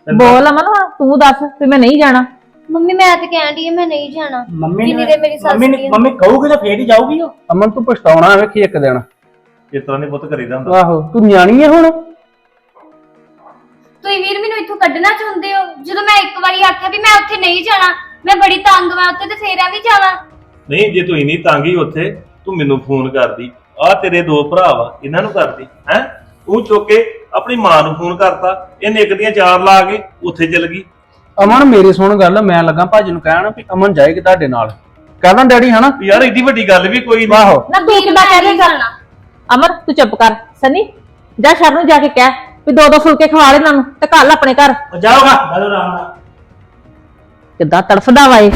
ਤੈਨੂੰ ਬੋਲ ਅਮਨ ਹੁਣ ਤੂੰ ਦੱਸ ਵੀ ਮੈਂ ਨਹੀਂ ਜਾਣਾ। ਮੰਮੀ ਮੈਂ ਤੇ ਕਹਿਣ ਡਈ ਆ ਮੈਂ ਨਹੀਂ ਜਾਣਾ। ਮੰਮੀ ਜਿੰਨੀ ਨੇ ਦੇਰ ਮੇਰੀ ਸੱਸ ਮੰਮੀ ਨੇ ਮੰਮੀ ਕਹੂਗੀ ਤਾਂ ਫੇਰ ਹੀ ਜਾਊਗੀ ਉਹ। ਅਮਨ ਤੂੰ ਪਛਤਾਉਣਾ ਵੇਖੀ ਇੱਕ ਦਿਨ। ਇਸ ਤਰ੍ਹਾਂ ਨਹੀਂ ਪੁੱਤ ਕਰੀਦਾ ਹੁੰਦਾ। ਆਹੋ ਤੂੰ ਨਿਆਣੀ ਹੈ ਹੁਣ। ਤੁਸੀਂ ਵੀਰ ਮੈਨੂੰ ਇੱਥੋਂ ਕੱਢਣਾ ਚਾਹੁੰਦੇ ਹੋ? ਜਦੋਂ ਮੈਂ ਇੱਕ ਵਾਰੀ ਆਖਿਆ ਵੀ ਮੈਂ ਉੱਥੇ ਨਹੀਂ ਜਾਣਾ ਮੈਂ ਬੜੀ ਤੰਗ ਵਾਂ ਉੱਥੇ ਤੇ ਫੇਰ ਵੀ ਜਾਵਾਂ। ਨਹੀਂ ਜੇ ਤੂੰ ਇੰਨੀ ਤੰਗੀ ਉੱਥੇ ਤੂੰ ਮੈਨੂੰ ਫੋਨ ਕਰਦੀ। ਆ ਤੇਰੇ ਦੋ ਭਰਾ ਵਾ ਇਹਨਾਂ ਨੂੰ ਕਰਦੀ ਹੈ? ਉਹ ਚੁੱਕ ਕੇ ਆਪਣੀ ਮਾਂ ਨੂੰ ਫੋਨ ਕਰਤਾ ਇਹ ਨਿੱਕ ਦੀਆਂ ਚਾਰ ਲਾ ਕੇ ਉੱਥੇ ਚਲ ਗਈ। ਅਮਨ ਮੇਰੀ ਸੁਣ ਗੱਲ ਮੈਂ ਲੱਗਾ ਭਾਜੀ ਨੂੰ ਕਹਿਣ ਵੀ ਅਮਨ ਜਾਏਗੀ ਤੁਹਾਡੇ ਨਾਲ। ਕਹਦਾ ਡੈਡੀ ਹਨਾ? ਵੀ ਯਾਰ ਏਡੀ ਵੱਡੀ ਗੱਲ ਵੀ ਕੋਈ ਨਹੀਂ। ਆਹੋ। ਨਾ ਤੂੰ ਕਿੱਦਾਂ ਕਹਿ ਨਹੀਂ ਦੇਗਾ ਜਾਣਾ। ਅਮਰ ਤੂੰ ਚੁੱਪ ਕਰ ਸਨੀ। ਜਾ ਸ਼ਰਨ ਨੂੰ ਜਾ ਕੇ ਕਹਿ। ਵੀ ਦੋ ਦੋ ਫੁਲਕੇ ਖਵਾ ਲੈ ਇਹਨਾਂ ਨੂੰ ਤੇ ਘੱਲ ਆਪਣੇ ਘਰ। ਉਹ ਜਾਊਗਾ ਬਲੋ ਆਰਾਮ ਨਾਲ। ਕਿੱਦਾਂ ਤੜਫਦਾ ਵਾ ਇਹ?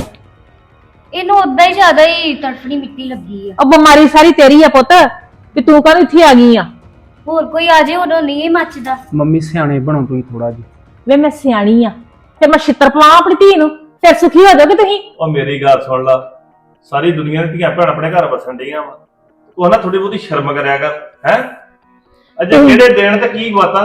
ਇਹਨੂੰ ਉਦਾਂ ਹੀ ਜ਼ਿਆਦਾ ਹੀ ਤੜਫਣੀ ਮਿੱਟੀ ਲੱਗੀ ਆ। ਉਹ ਬਿਮਾਰੀ ਸਾਰੀ ਤੇਰੀ ਆ ਪੁੱਤ ਵੀ ਤੂੰ ਕਾਹਨੂੰ ਇੱਥੇ ਆ ਗਈ ਆ? ਹੋਰ ਕੋਈ ਆ ਜੇ ਉਦੋਂ ਨਹੀਂ ਮੱਚਦਾ ਮੰਮੀ ਸਿਆਣੇ ਬਣੋ ਤੁਸੀਂ ਥੋੜਾ ਜੀ ਵੇ ਮੈਂ ਸਿਆਣੀ ਆ ਤੇ ਮੈਂ ਛਿੱਤਰ ਪਵਾਂ ਆਪਣੀ ਧੀ ਨੂੰ ਫਿਰ ਸੁਖੀ ਹੋ ਜਾਓਗੇ ਤੁਸੀਂ? ਉਹ ਮੇਰੀ ਗੱਲ ਸੁਣ ਲਾ ਸਾਰੀ ਦੁਨੀਆ ਦੀਆਂ ਧੀਆਂ ਭੈਣ ਆਪਣੇ ਘਰ ਵਸਣ ਡੀਆਂ ਵਾ। ਉਹ ਨਾ ਥੋੜੀ ਬਹੁਤੀ ਸ਼ਰਮ ਕਰਿਆ ਕਰ ਹੈ? ਅਜੇ ਕਿਹੜੇ ਦਿਨ ਤੇ ਕੀ ਬਾਤਾਂ?